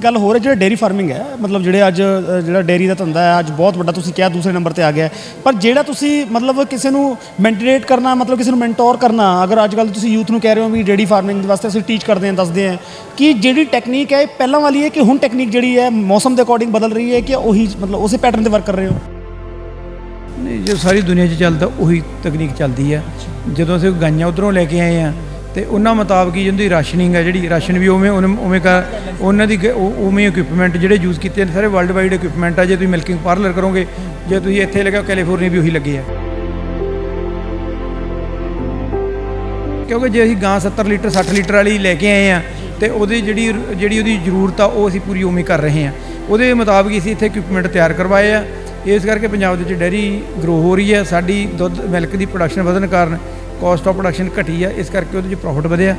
ਗੱਲ ਹੋਰ ਹੈ ਜਿਹੜਾ ਡੇਰੀ ਫਾਰਮਿੰਗ ਹੈ ਮਤਲਬ ਜਿਹੜੇ ਅੱਜ ਅ, ਜਿਹੜਾ ਡੇਰੀ ਦਾ ਧੰਦਾ ਹੈ ਅੱਜ ਬਹੁਤ ਵੱਡਾ ਤੁਸੀਂ ਕਿਹਾ ਦੂਸਰੇ ਨੰਬਰ ਤੇ ਆ ਗਿਆ ਹੈ। ਪਰ ਜਿਹੜਾ ਤੁਸੀਂ ਮਤਲਬ ਕਿਸੇ ਨੂੰ ਮੈਂਟੇਨੇਟ ਕਰਨਾ ਮਤਲਬ ਕਿਸੇ ਨੂੰ ਮੈਂਟੋਰ ਕਰਨਾ ਅਗਰ ਅੱਜ ਕੱਲ ਤੁਸੀਂ ਯੂਥ ਨੂੰ ਕਹਿ ਰਹੇ ਹੋ ਵੀ ਡੇਰੀ ਫਾਰਮਿੰਗ ਦੇ ਵਾਸਤੇ ਅਸੀਂ ਟੀਚ ਕਰਦੇ ਹਾਂ ਦੱਸਦੇ ਹਾਂ ਕਿ ਜਿਹੜੀ ਟੈਕਨੀਕ ਹੈ ਇਹ ਪਹਿਲਾਂ ਵਾਲੀ ਹੈ ਕਿ ਹੁਣ ਟੈਕਨੀਕ ਜਿਹੜੀ ਹੈ ਮੌਸਮ ਦੇ ਅਕੋਰਡਿੰਗ ਬਦਲ ਰਹੀ ਹੈ ਕਿ ਉਹੀ ਮਤਲਬ ਉਸੇ ਪੈਟਰਨ ਤੇ ਵਰਕ ਕਰ ਰਹੇ ਹੋ ਨਹੀਂ ਜੋ ਸਾਰੀ ਦੁਨੀਆ 'ਚ ਚੱਲਦਾ ਉਹੀ ਤਕਨੀਕ ਚੱਲਦੀ ਹੈ ਜਦੋਂ ਅਸੀਂ ਗਾਈਆਂ ਉਧਰੋਂ ਲੈ ਕੇ ਆਏ ਆ ਤੇ ਉਹਨਾਂ ਮੁਤਾਬਕ ਹੀ ਜਿਹਦੀ ਰਾਸ਼ਨਿੰਗ ਹੈ, ਜਿਹੜੀ ਰਾਸ਼ਨ ਵੀ ਉਵੇਂ ਉਵੇਂ ਉਵੇਂ ਕਰ ਉਹਨਾਂ ਦੀ ਉਵੇਂ ਇਕਵਿਪਮੈਂਟ ਜਿਹੜੇ ਯੂਜ਼ ਕੀਤੇ ਨੇ, ਸਾਰੇ ਵਰਲਡ ਵਾਈਡ ਇਕਵਿਪਮੈਂਟ ਆ। ਜੇ ਤੁਸੀਂ ਮਿਲਕਿੰਗ ਪਾਰਲਰ ਕਰੋਗੇ, ਜੇ ਤੁਸੀਂ ਇੱਥੇ ਲਗਾ ਕੈਲੀਫੋਰਨੀਆ ਵੀ ਉਹੀ ਲੱਗੇ ਆ। ਕਿਉਂਕਿ ਜੇ ਅਸੀਂ ਗਾਂ 70 ਲੀਟਰ 60 ਲੀਟਰ ਵਾਲੀ ਲੈ ਕੇ ਆਏ ਆ, ਤੇ ਉਹਦੀ ਜਿਹੜੀ ਜਿਹੜੀ ਉਹਦੀ ਜ਼ਰੂਰਤ ਆ, ਉਹ ਅਸੀਂ ਪੂਰੀ ਉਵੇਂ ਕਰ ਰਹੇ ਆ। ਉਹਦੇ ਮੁਤਾਬਕ ਹੀ ਅਸੀਂ ਇੱਥੇ ਇਕਵਿਪਮੈਂਟ ਤਿਆਰ ਕਰਵਾਏ ਆ। ਇਸ ਕਰਕੇ ਪੰਜਾਬ ਦੇ ਵਿੱਚ ਡੈਰੀ ਗਰੋ ਹੋ ਰਹੀ ਹੈ ਸਾਡੀ ਦੁੱਧ ਮਿਲਕ ਦੀ ਪ੍ਰੋਡਕਸ਼ਨ ਵਧਣ ਕਾਰਨ ਕਾਸਟ ਆਫ ਪ੍ਰੋਡਕਸ਼ਨ ਘਟੀ ਆ ਇਸ ਕਰਕੇ ਉਹਦੇ ਵਿੱਚ ਪ੍ਰੋਫਿਟ ਵਧਿਆ।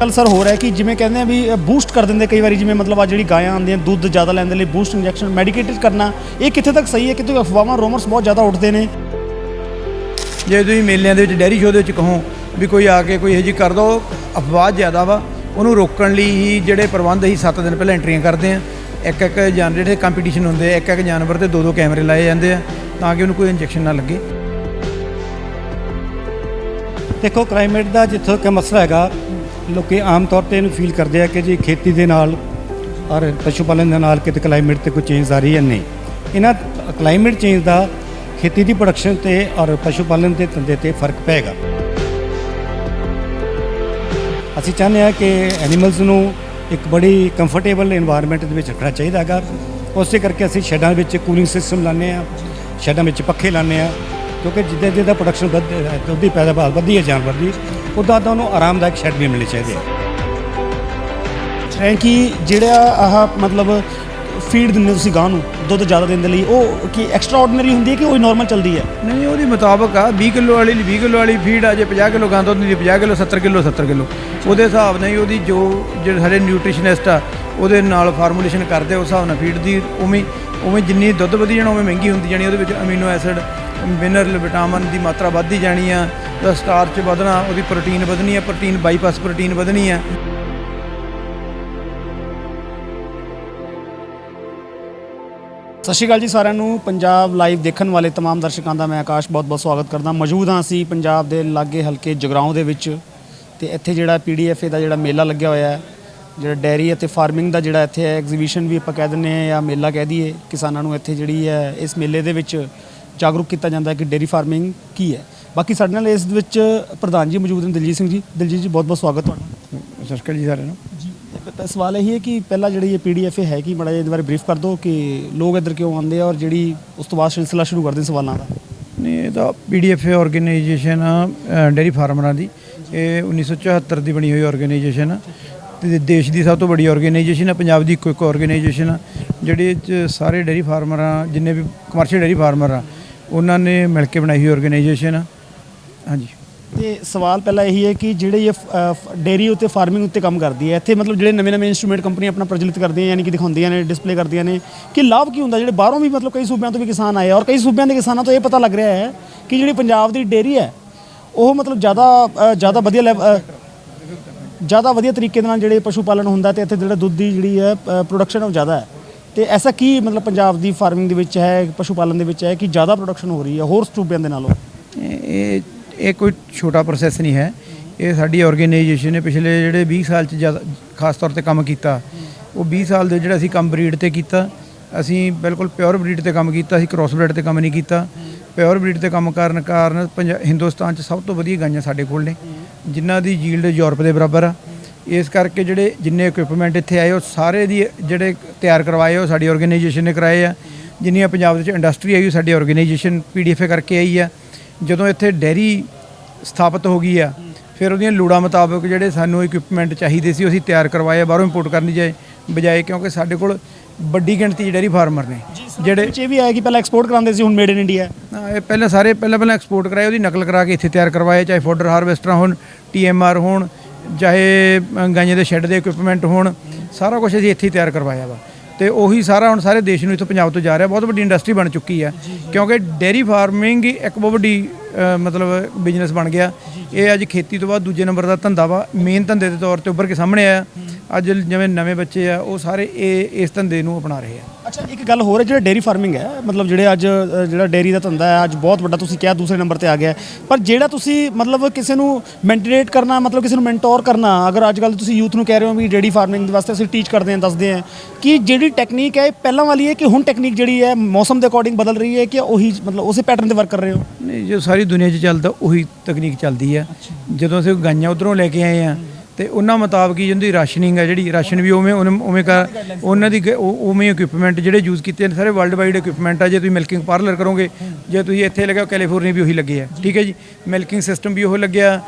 ਕੱਲ ਸਰ ਹੋ ਰਿਹਾ ਕਿ ਜਿਵੇਂ ਕਹਿੰਦੇ ਆ ਵੀ ਬੂਸਟ ਕਰ ਦਿੰਦੇ ਕਈ ਵਾਰੀ ਜਿਵੇਂ ਮਤਲਬ ਆ ਜਿਹੜੀ ਗਾਇਆਂ ਆਉਂਦੀਆਂ ਦੁੱਧ ਜ਼ਿਆਦਾ ਲੈਣ ਦੇ ਲਈ ਬੂਸਟ ਇੰਜੈਕਸ਼ਨ ਮੈਡੀਕੇਟਡ ਕਰਨਾ ਇਹ ਕਿੱਥੇ ਤੱਕ ਸਹੀ ਹੈ ਕਿਤੇ ਅਫਵਾਹਾਂ ਰੋਮਰਸ ਬਹੁਤ ਜ਼ਿਆਦਾ ਉੱਠਦੇ ਨੇ? ਜੇ ਤੁਸੀਂ ਮੇਲਿਆਂ ਦੇ ਵਿੱਚ ਡੈਰੀ ਸ਼ੋਅ ਦੇ ਵਿੱਚ ਕਹੋ ਵੀ ਕੋਈ ਆ ਕੇ ਕੋਈ ਇਹੋ ਜਿਹੀ ਕਰ ਦੋ ਅਫਵਾਹ ਜ਼ਿਆਦਾ ਵਾ। ਉਹਨੂੰ ਰੋਕਣ ਲਈ ਹੀ ਜਿਹੜੇ ਪ੍ਰਬੰਧ ਅਸੀਂ 7 ਦਿਨ ਪਹਿਲਾਂ ਐਂਟਰੀਆਂ ਕਰਦੇ ਆ ਇੱਕ ਇੱਕ ਜਾਨ ਜਿਹੜੇ ਕੰਪੀਟੀਸ਼ਨ ਹੁੰਦੇ ਆ ਇੱਕ ਇੱਕ ਜਾਨਵਰ ਤੇ ਦੋ ਦੋ ਕੈਮਰੇ ਲਾਏ ਜਾਂਦੇ ਆ ਤਾਂ ਕਿ ਉਹਨੂੰ ਕੋਈ ਇੰਜੈਕਸ਼ਨ ਨਾ ਲੱਗੇ। ਦੇਖੋ ਕਲਾਈਮੇਟ ਦਾ ਜਿੱਥੋਂ ਕਿ ਮਸਲਾ ਹੈਗਾ, ਲੋਕੀ ਆਮ ਤੌਰ ਤੇ ਇਹਨੂੰ ਫੀਲ ਕਰਦੇ ਆ ਕਿ ਜੀ ਖੇਤੀ ਦੇ ਨਾਲ ਔਰ ਪਸ਼ੂ ਪਾਲਣ ਦੇ ਨਾਲ ਕਿਤੇ ਕਲਾਈਮੇਟ ਤੇ ਕੋਈ ਚੇਂਜ ਆ ਰਹੀ ਹੈ ਨਹੀਂ। ਇਹਨਾਂ ਕਲਾਈਮੇਟ ਚੇਂਜ ਦਾ ਖੇਤੀ ਦੀ ਪ੍ਰੋਡਕਸ਼ਨ ਤੇ ਔਰ ਪਸ਼ੂ ਪਾਲਣ ਦੇ ਧੰਦੇ ਤੇ ਫ਼ਰਕ ਪਏਗਾ। ਅਸੀਂ ਚਾਹੁੰਦੇ ਆ ਕਿ ਐਨੀਮਲਸ ਨੂੰ ਇੱਕ ਬੜੀ ਕੰਫਰਟੇਬਲ এনवायरमेंट ਦੇ ਵਿੱਚ ਰੱਖਣਾ ਚਾਹੀਦਾ ਹੈਗਾ। ਉਸੇ ਕਰਕੇ ਅਸੀਂ ਸ਼ੈੱਡਾਂ ਵਿੱਚ ਕੂਲਿੰਗ ਸਿਸਟਮ ਲਾਣੇ ਆ ਸ਼ੈੱਡਾਂ ਵਿੱਚ ਪੱਖੇ ਲਾਣੇ ਆ ਕਿਉਂਕਿ ਜਿੱਦਾਂ ਜਿੱਦਾਂ ਪ੍ਰੋਡਕਸ਼ਨ ਵੱਧ ਦੁੱਧ ਦੀ ਪੈਦਾਵਾਰ ਵਧਦੀ ਹੈ, ਜਾਨਵਰ ਦੀ, ਉੱਦਾਂ ਤਾਂ ਉਹਨੂੰ ਆਰਾਮਦਾਇਕ ਸ਼ੈੱਡ ਵੀ ਮਿਲਣੇ ਚਾਹੀਦੇ ਹੈ। ਕਿ ਜਿਹੜਾ ਆਹ ਮਤਲਬ ਫੀਡ ਦਿੰਦੇ ਤੁਸੀਂ ਗਾਂ ਨੂੰ, ਦੁੱਧ ਜ਼ਿਆਦਾ ਦੇਣ ਦੇ ਲਈ, ਉਹ ਕੀ ਐਕਸਟਰਾ ਆਰਡੀਨਰੀ ਹੁੰਦੀ ਹੈ ਕਿ ਉਹ ਨਾਰਮਲ ਚੱਲਦੀ ਹੈ? ਨਹੀਂ, ਉਹਦੇ ਮੁਤਾਬਕ ਆ 20 ਕਿਲੋ ਵਾਲੀ ਲਈ 20 ਕਿਲੋ ਵਾਲੀ ਫੀਡ ਆ, ਜੇ 50 ਕਿਲੋ ਗਾਂ ਦੁੱਧ ਦੀ 50 ਕਿਲੋ 70 ਕਿਲੋ 70 ਕਿਲੋ। ਉਹਦੇ ਹਿਸਾਬ ਨਾਲ ਹੀ ਉਹਦੀ ਜੋ ਜਿਹੜੇ ਸਾਡੇ ਨਿਊਟ੍ਰੀਸ਼ਨਿਸਟ ਆ, ਉਹਦੇ ਨਾਲ ਫਾਰਮੂਲੇਸ਼ਨ ਕਰਦੇ ਉਸ ਹਿਸਾਬ ਨਾਲ ਫੀਡ ਦੀ ਉਵੇਂ ਉਵੇਂ ਜਿੰਨੀ ਦੁੱਧ ਵਧੀ ਜਾਣਾ, ਉਵੇਂ ਮਹਿੰਗੀ ਹੁੰਦੀ ਜਾਣੀ, ਉਹਦੇ ਵਿੱਚ ਅਮੀਨੋ ਐਸਿਡ ਮਿਨਰਲ ਵਿਟਾਮਿਨ ਦੀ ਮਾਤਰਾ ਵੱਧਦੀ ਜਾਣੀ ਆ ਉਹਦਾ ਸਟਾਰਚ ਵਧਣਾ ਉਹਦੀ ਪ੍ਰੋਟੀਨ ਵਧਣੀ ਆ ਪ੍ਰੋਟੀਨ ਬਾਈਪਾਸ ਪ੍ਰੋਟੀਨ ਵਧਣੀ ਆ ਸਤਿ ਸ਼੍ਰੀ ਅਕਾਲ ਜੀ ਸਾਰਿਆਂ ਨੂੰ ਪੰਜਾਬ ਲਾਈਵ ਦੇਖਣ ਵਾਲੇ तमाम ਦਰਸ਼ਕਾਂ ਦਾ ਮੈਂ ਆਕਾਸ਼ ਬਹੁਤ-ਬਹੁਤ ਸਵਾਗਤ ਕਰਦਾ ਮੌਜੂਦ ਹਾਂ ਅਸੀਂ ਪੰਜਾਬ ਦੇ ਲਾਗੇ ਹਲਕੇ ਜਗਰਾਉਂ ਦੇ ਵਿੱਚ ਤੇ ਇੱਥੇ ਜਿਹੜਾ ਪੀਡੀਐਫ ਦਾ ਜਿਹੜਾ ਮੇਲਾ ਲੱਗਿਆ ਹੋਇਆ ਹੈ ਜਿਹੜਾ ਡੈਰੀ ਅਤੇ ਫਾਰਮਿੰਗ ਦਾ ਜਿਹੜਾ ਇੱਥੇ ਐਗਜ਼ੀਬਿਸ਼ਨ ਵੀ ਆਪਾਂ ਕਹਿ ਦਿੰਦੇ ਹਾਂ ਜਾਂ ਮੇਲਾ ਕਹਿ ਦਈਏ ਕਿਸਾਨਾਂ ਨੂੰ ਇੱਥੇ ਜਿਹੜੀ ਹੈ ਇਸ ਮੇਲੇ ਦੇ ਵਿੱਚ ਜਾਗਰੂਕ ਕੀਤਾ ਜਾਂਦਾ ਹੈ ਕਿ ਡੇਰੀ ਫਾਰਮਿੰਗ ਕੀ ਹੈ। ਬਾਕੀ ਸਾਡੇ ਨਾਲ ਇਸ ਵਿੱਚ ਪ੍ਰਧਾਨ ਜੀ ਮੌਜੂਦ ਨੇ ਦਿਲਜੀਤ ਸਿੰਘ ਜੀ। ਦਿਲਜੀਤ ਜੀ ਬਹੁਤ-ਬਹੁਤ ਸਵਾਗਤ ਤੁਹਾਡਾ। ਸਤਿ ਸ਼੍ਰੀ ਅਕਾਲ ਜੀ ਸਾਰਿਆਂ ਨੂੰ। ਜੀ ਸਵਾਲ ਇਹ ਹੈ ਕਿ ਪਹਿਲਾਂ ਜਿਹੜੀ ਇਹ ਪੀਡੀਐਫ ਹੈ ਕਿ? ਬੜਾ ਇਹਦੇ ਬਾਰੇ ਬਰੀਫ ਕਰ ਦਿਓ ਕਿ ਲੋਕ ਇੱਧਰ ਕਿਉਂ ਆਉਂਦੇ ਆ ਔਰ ਜਿਹੜੀ ਉਸ ਤੋਂ ਬਾਅਦ ਸਿਲਸਿਲਾ ਸ਼ੁਰੂ ਕਰਦੇ ਸਵਾਲਾਂ ਦਾ। ਨਹੀਂ ਇਹ ਤਾਂ ਪੀਡੀਐਫ ਆਰਗੇਨਾਈਜੇਸ਼ਨ ਡੇਰੀ ਫਾਰਮਰਾਂ ਦੀ। ਇਹ 1974 ਦੀ ਬਣੀ ਹੋਈ ਆਰਗੇਨਾਈਜੇਸ਼ਨ ਆ। ਤੇ ਦੇਸ਼ ਦੀ ਸਭ ਤੋਂ ਵੱਡੀ ਆਰਗੇਨਾਈਜੇਸ਼ਨ ਆ ਪੰਜਾਬ ਦੀ ਇੱਕੋ ਇੱਕ ਆਰਗੇਨਾਈਜੇਸ਼ਨ ਆ। ਜਿਹੜੀ 'ਚ ਸਾਰੇ ਡੇਰੀ ਫਾਰਮਰਾਂ ਜਿੰਨੇ ਵੀ ਕਮਰਸ਼ੀਅਲ ਡੇਰੀ ਫਾਰਮਰ ਆ ਉਹਨਾਂ ਨੇ ਮਿਲ ਕੇ ਬਣਾਈ ਹੋਈ ਆਰਗੇਨਾਈਜੇਸ਼ਨ ਆ। ਹਾਂਜੀ। ਤੇ ਸਵਾਲ ਪਹਿਲਾਂ ਇਹੀ ਹੈ ਕਿ ਜਿਹੜੇ ਇਹ ਡੇਰੀ ਉੱਤੇ ਫਾਰਮਿੰਗ ਉੱਤੇ ਕੰਮ ਕਰਦੀ ਹੈ, ਇੱਥੇ ਮਤਲਬ ਜਿਹੜੇ ਨਵੇਂ ਨਵੇਂ ਇਨਸਟਰੂਮੈਂਟ ਕੰਪਨੀ ਆਪਣਾ ਪ੍ਰਚਲਿਤ ਕਰਦੀਆਂ ਯਾਨੀ ਕਿ ਦਿਖਾਉਂਦੀਆਂ ਨੇ ਡਿਸਪਲੇ ਕਰਦੀਆਂ ਨੇ, ਕਿ ਲਾਭ ਕੀ ਹੁੰਦਾ? ਜਿਹੜੇ ਬਾਹਰੋਂ ਵੀ ਮਤਲਬ ਕਈ ਸੂਬਿਆਂ ਤੋਂ ਵੀ ਕਿਸਾਨ ਆਏ ਔਰ ਕਈ ਸੂਬਿਆਂ ਦੇ ਕਿਸਾਨਾਂ ਤੋਂ ਇਹ ਪਤਾ ਲੱਗ ਰਿਹਾ ਹੈ ਕਿ ਜਿਹੜੀ ਪੰਜਾਬ ਦੀ ਡੇਰੀ ਹੈ, ਉਹ ਮਤਲਬ ਜ਼ਿਆਦਾ ਜ਼ਿਆਦਾ ਵਧੀਆ ਲੈਵ- ਜ਼ਿਆਦਾ ਵਧੀਆ ਤਰੀਕੇ ਦੇ ਨਾਲ ਜਿਹੜੇ ਪਸ਼ੂ ਪਾਲਣ ਹੁੰਦਾ ਤੇ ਇੱਥੇ ਜਿਹੜਾ ਦੁੱਧ ਦੀ ਜਿਹੜੀ ਹੈ ਪ੍ਰੋਡਕਸ਼ਨ ਉਹ ਜ਼ਿਆਦਾ ਹੈ। ਤੇ ਐਸਾ ਕੀ ਮਤਲਬ ਪੰਜਾਬ ਦੀ ਫਾਰਮਿੰਗ ਦੇ ਵਿੱਚ ਹੈ ਪਸ਼ੂ ਪਾਲਣ ਦੇ ਵਿੱਚ ਹੈ ਕਿ ਜ਼ਿਆਦਾ ਪ੍ਰੋਡਕਸ਼ਨ ਹੋ ਰਹੀ ਹੈ, ਹੋਰ ਸਟੂਬਿਆਂ ਦੇ ਨਾਲੋਂ? ਇਹ, ਇਹ- ਕੋਈ ਛੋਟਾ ਪ੍ਰੋਸੈਸ ਨਹੀਂ ਹੈ। ਇਹ ਸਾਡੀ ਆਰਗੇਨਾਈਜੇਸ਼ਨ ਨੇ ਪਿਛਲੇ ਜਿਹੜੇ 20 ਸਾਲ ਚ ਜ਼ਿਆਦਾ, ਖਾਸ ਤੌਰ ਤੇ ਕੰਮ ਕੀਤਾ, ਉਹ 20 ਸਾਲ ਦੇ ਜਿਹੜਾ ਅਸੀਂ ਕੰਮ ਬਰੀਡ ਤੇ ਕੀਤਾ, ਅਸੀਂ ਬਿਲਕੁਲ ਪਿਓਰ ਬਰੀਡ ਤੇ ਕੰਮ ਕੀਤਾ, ਅਸੀਂ ਕ੍ਰਾਸ ਬਰੀਡ ਤੇ ਕੰਮ ਨਹੀਂ ਕੀਤਾ। ਪਿਓਰ ਬਰੀਡ ਤੇ ਕੰਮ ਕਰਨ ਕਾਰਨ ਪੰਜਾ- ਹਿੰਦੁਸਤਾਨ ਚ ਸਭ ਤੋਂ ਵਧੀਆ ਗਾਈਆਂ ਸਾਡੇ ਕੋਲ ਨੇ, ਜਿਨ੍ਹਾਂ ਦੀ ਯੀਲਡ ਯੂਰਪ ਦੇ ਬਰਾਬਰ ਆ। ਇਸ ਕਰਕੇ ਜਿਹੜੇ ਜਿੰਨੇ ਇਕਵਿਪਮੈਂਟ ਇੱਥੇ ਆਏ ਉਹ ਸਾਰੇ ਦੀ ਜਿਹੜੇ ਤਿਆਰ ਕਰਵਾਏ ਉਹ ਸਾਡੀ ਆਰਗੇਨਾਈਜੇਸ਼ਨ ਨੇ ਕਰਾਏ ਆ। ਜਿੰਨੀਆਂ ਪੰਜਾਬ ਦੇ ਵਿੱਚ ਇੰਡਸਟਰੀ ਆਈ ਉਹ ਸਾਡੀ ਆਰਗੇਨਾਈਜੇਸ਼ਨ ਪੀਡੀਐਫ ਕਰਕੇ ਆਈ ਆ। ਜਦੋਂ ਇੱਥੇ ਡੈਰੀ ਸਥਾਪਿਤ ਹੋ ਗਈ ਆ ਫਿਰ ਉਹਦੀਆਂ ਲੋੜਾਂ ਮੁਤਾਬਕ ਜਿਹੜੇ ਸਾਨੂੰ ਇਕਵਿਪਮੈਂਟ ਚਾਹੀਦੇ ਸੀ ਉਹ ਅਸੀਂ ਤਿਆਰ ਕਰਵਾਏ ਆ, ਬਾਹਰੋਂ ਇੰਪੋਰਟ ਕਰਨੀ ਜਾਏ ਬਜਾਏ ਕਿਉਂਕਿ ਸਾਡੇ ਕੋਲ ਵੱਡੀ ਗਿਣਤੀ ਡੈਰੀ ਫਾਰਮਰ ਨੇ। ਜਿਹੜੇ ਵਿੱਚ ਇਹ ਵੀ ਆਇਆ ਕਿ ਪਹਿਲਾਂ ਐਕਸਪੋਰਟ ਕਰਾਉਂਦੇ ਸੀ ਹੁਣ ਮੇਡ ਇਨ ਇੰਡੀਆ ਹਾਂ, ਇਹ ਪਹਿਲਾਂ ਸਾਰੇ ਪਹਿਲਾਂ ਪਹਿਲਾਂ ਐਕਸਪੋਰਟ ਕਰਾਏ ਉਹਦੀ ਨਕਲ ਕਰਾ ਕੇ ਇੱਥੇ ਤਿਆਰ ਕਰਵਾਏ ਚਾਹੇ ਫੋਡਰ ਹਾਰਵੈਸਟਰਾਂ ਹੋਣ ਟੀਐਮਆਰ ਹੋਣ ਚਾਹੇ ਗਾਈਆਂ ਦੇ ਸ਼ੈੱਡ ਦੇ ਇਕਵਿਪਮੈਂਟ ਹੋਣ ਸਾਰਾ ਕੁਝ ਅਸੀਂ ਇੱਥੇ ਹੀ ਤਿਆਰ ਕਰਵਾਇਆ ਵਾ। ਤੇ ਉਹੀ ਸਾਰਾ ਹੁਣ ਸਾਰੇ ਦੇਸ਼ ਨੂੰ ਇੱਥੋਂ ਪੰਜਾਬ ਤੋਂ ਜਾ ਰਿਹਾ ਬਹੁਤ ਵੱਡੀ ਇੰਡਸਟਰੀ ਬਣ ਚੁੱਕੀ ਹੈ ਕਿਉਂਕਿ ਡੇਰੀ ਫਾਰਮਿੰਗ ਇੱਕ ਬਹੁਤ ਵੱਡੀ ਮਤਲਬ ਬਿਜ਼ਨਸ ਬਣ ਗਿਆ। ਇਹ ਅੱਜ ਖੇਤੀ ਤੋਂ ਬਾਅਦ ਦੂਜੇ ਨੰਬਰ ਦਾ ਧੰਦਾ ਵਾ। ਮੇਨ ਧੰਦੇ ਦੇ ਤੌਰ ਤੇ ਉੱਭਰ ਕੇ ਸਾਹਮਣੇ ਆਇਆ। ਅੱਜ ਜਿਵੇਂ ਨਵੇਂ ਬੱਚੇ ਆ ਉਹ ਸਾਰੇ ਇਹ ਇਸ ਧੰਦੇ ਨੂੰ ਅਪਣਾ ਰਹੇ ਆ। ਅੱਛਾ ਇੱਕ ਗੱਲ ਹੋਰ ਹੈ ਜਿਹੜਾ ਡੇਰੀ ਫਾਰਮਿੰਗ ਹੈ ਮਤਲਬ ਜਿਹੜੇ ਅੱਜ ਜਿਹੜਾ ਡੇਰੀ ਦਾ ਧੰਦਾ ਹੈ ਅੱਜ ਬਹੁਤ ਵੱਡਾ ਤੁਸੀਂ ਕਿਹਾ ਦੂਸਰੇ ਨੰਬਰ ਤੇ ਆ ਗਿਆ। ਪਰ ਜਿਹੜਾ ਤੁਸੀਂ ਮਤਲਬ ਕਿਸੇ ਨੂੰ ਮੈਂਟੇਨੇਟ ਕਰਨਾ ਮਤਲਬ ਕਿਸੇ ਨੂੰ ਮੈਂਟੋਰ ਕਰਨਾ ਅਗਰ ਅੱਜ ਕੱਲ ਤੁਸੀਂ ਯੂਥ ਨੂੰ ਕਹਿ ਰਹੇ ਹੋ ਵੀ ਡੇਰੀ ਫਾਰਮਿੰਗ ਦੇ ਵਾਸਤੇ ਅਸੀਂ ਟੀਚ ਕਰਦੇ ਹਾਂ ਦੱਸਦੇ ਹਾਂ ਕਿ ਜਿਹੜੀ ਟੈਕਨੀਕ ਹੈ ਇਹ ਪਹਿਲਾਂ ਵਾਲੀ ਹੈ ਕਿ ਹੁਣ ਟੈਕਨੀਕ ਜਿਹੜੀ ਹੈ ਮੌਸਮ ਦੇ ਅਕੋਰਡਿੰਗ ਬਦਲ ਰਹੀ ਹੈ ਕਿ ਉਹੀ ਮਤਲਬ ਉਸੇ ਪੈਟਰਨ ਤੇ ਵਰਕ ਕਰ ਰਹੇ ਹੋ? ਨਹੀਂ ਜੋ ਸਾਰੀ ਦੁਨੀਆ 'ਚ ਚੱਲਦਾ ਉਹੀ ਤਕਨੀਕ ਚੱਲਦੀ ਆ। ਜਦੋਂ ਅਸੀਂ ਗਾਈਆਂ ਉਧਰੋਂ ਲੈ ਕੇ ਆਏ ਆ ਤੇ ਉਹਨਾਂ ਮੁਤਾਬਕ ਹੀ ਜਿਹਦੀ ਰਾਸ਼ਨਿੰਗ ਹੈ ਜਿਹੜੀ ਰਾਸ਼ਨ ਵੀ ਉਵੇਂ ਉਵੇਂ ਉਵੇਂ ਕਰ ਉਹਨਾਂ ਦੀ ਉਵੇਂ ਇਕਵਿਪਮੈਂਟ ਜਿਹੜੇ ਯੂਜ਼ ਕੀਤੇ ਨੇ ਸਾਰੇ ਵਰਲਡ ਵਾਈਡ ਇਕਵਿਪਮੈਂਟ ਆ ਜੇ ਤੁਸੀਂ ਮਿਲਕਿੰਗ ਪਾਰਲਰ ਕਰੋਗੇ ਜੇ ਤੁਸੀਂ ਇੱਥੇ ਲਗਾਓ ਕੈਲੀਫੋਰਨੀਆ ਵੀ ਉਹੀ ਲੱਗੇ ਆ। ਠੀਕ ਹੈ ਜੀ? ਮਿਲਕਿੰਗ ਸਿਸਟਮ ਵੀ ਉਹ ਲੱਗਿਆ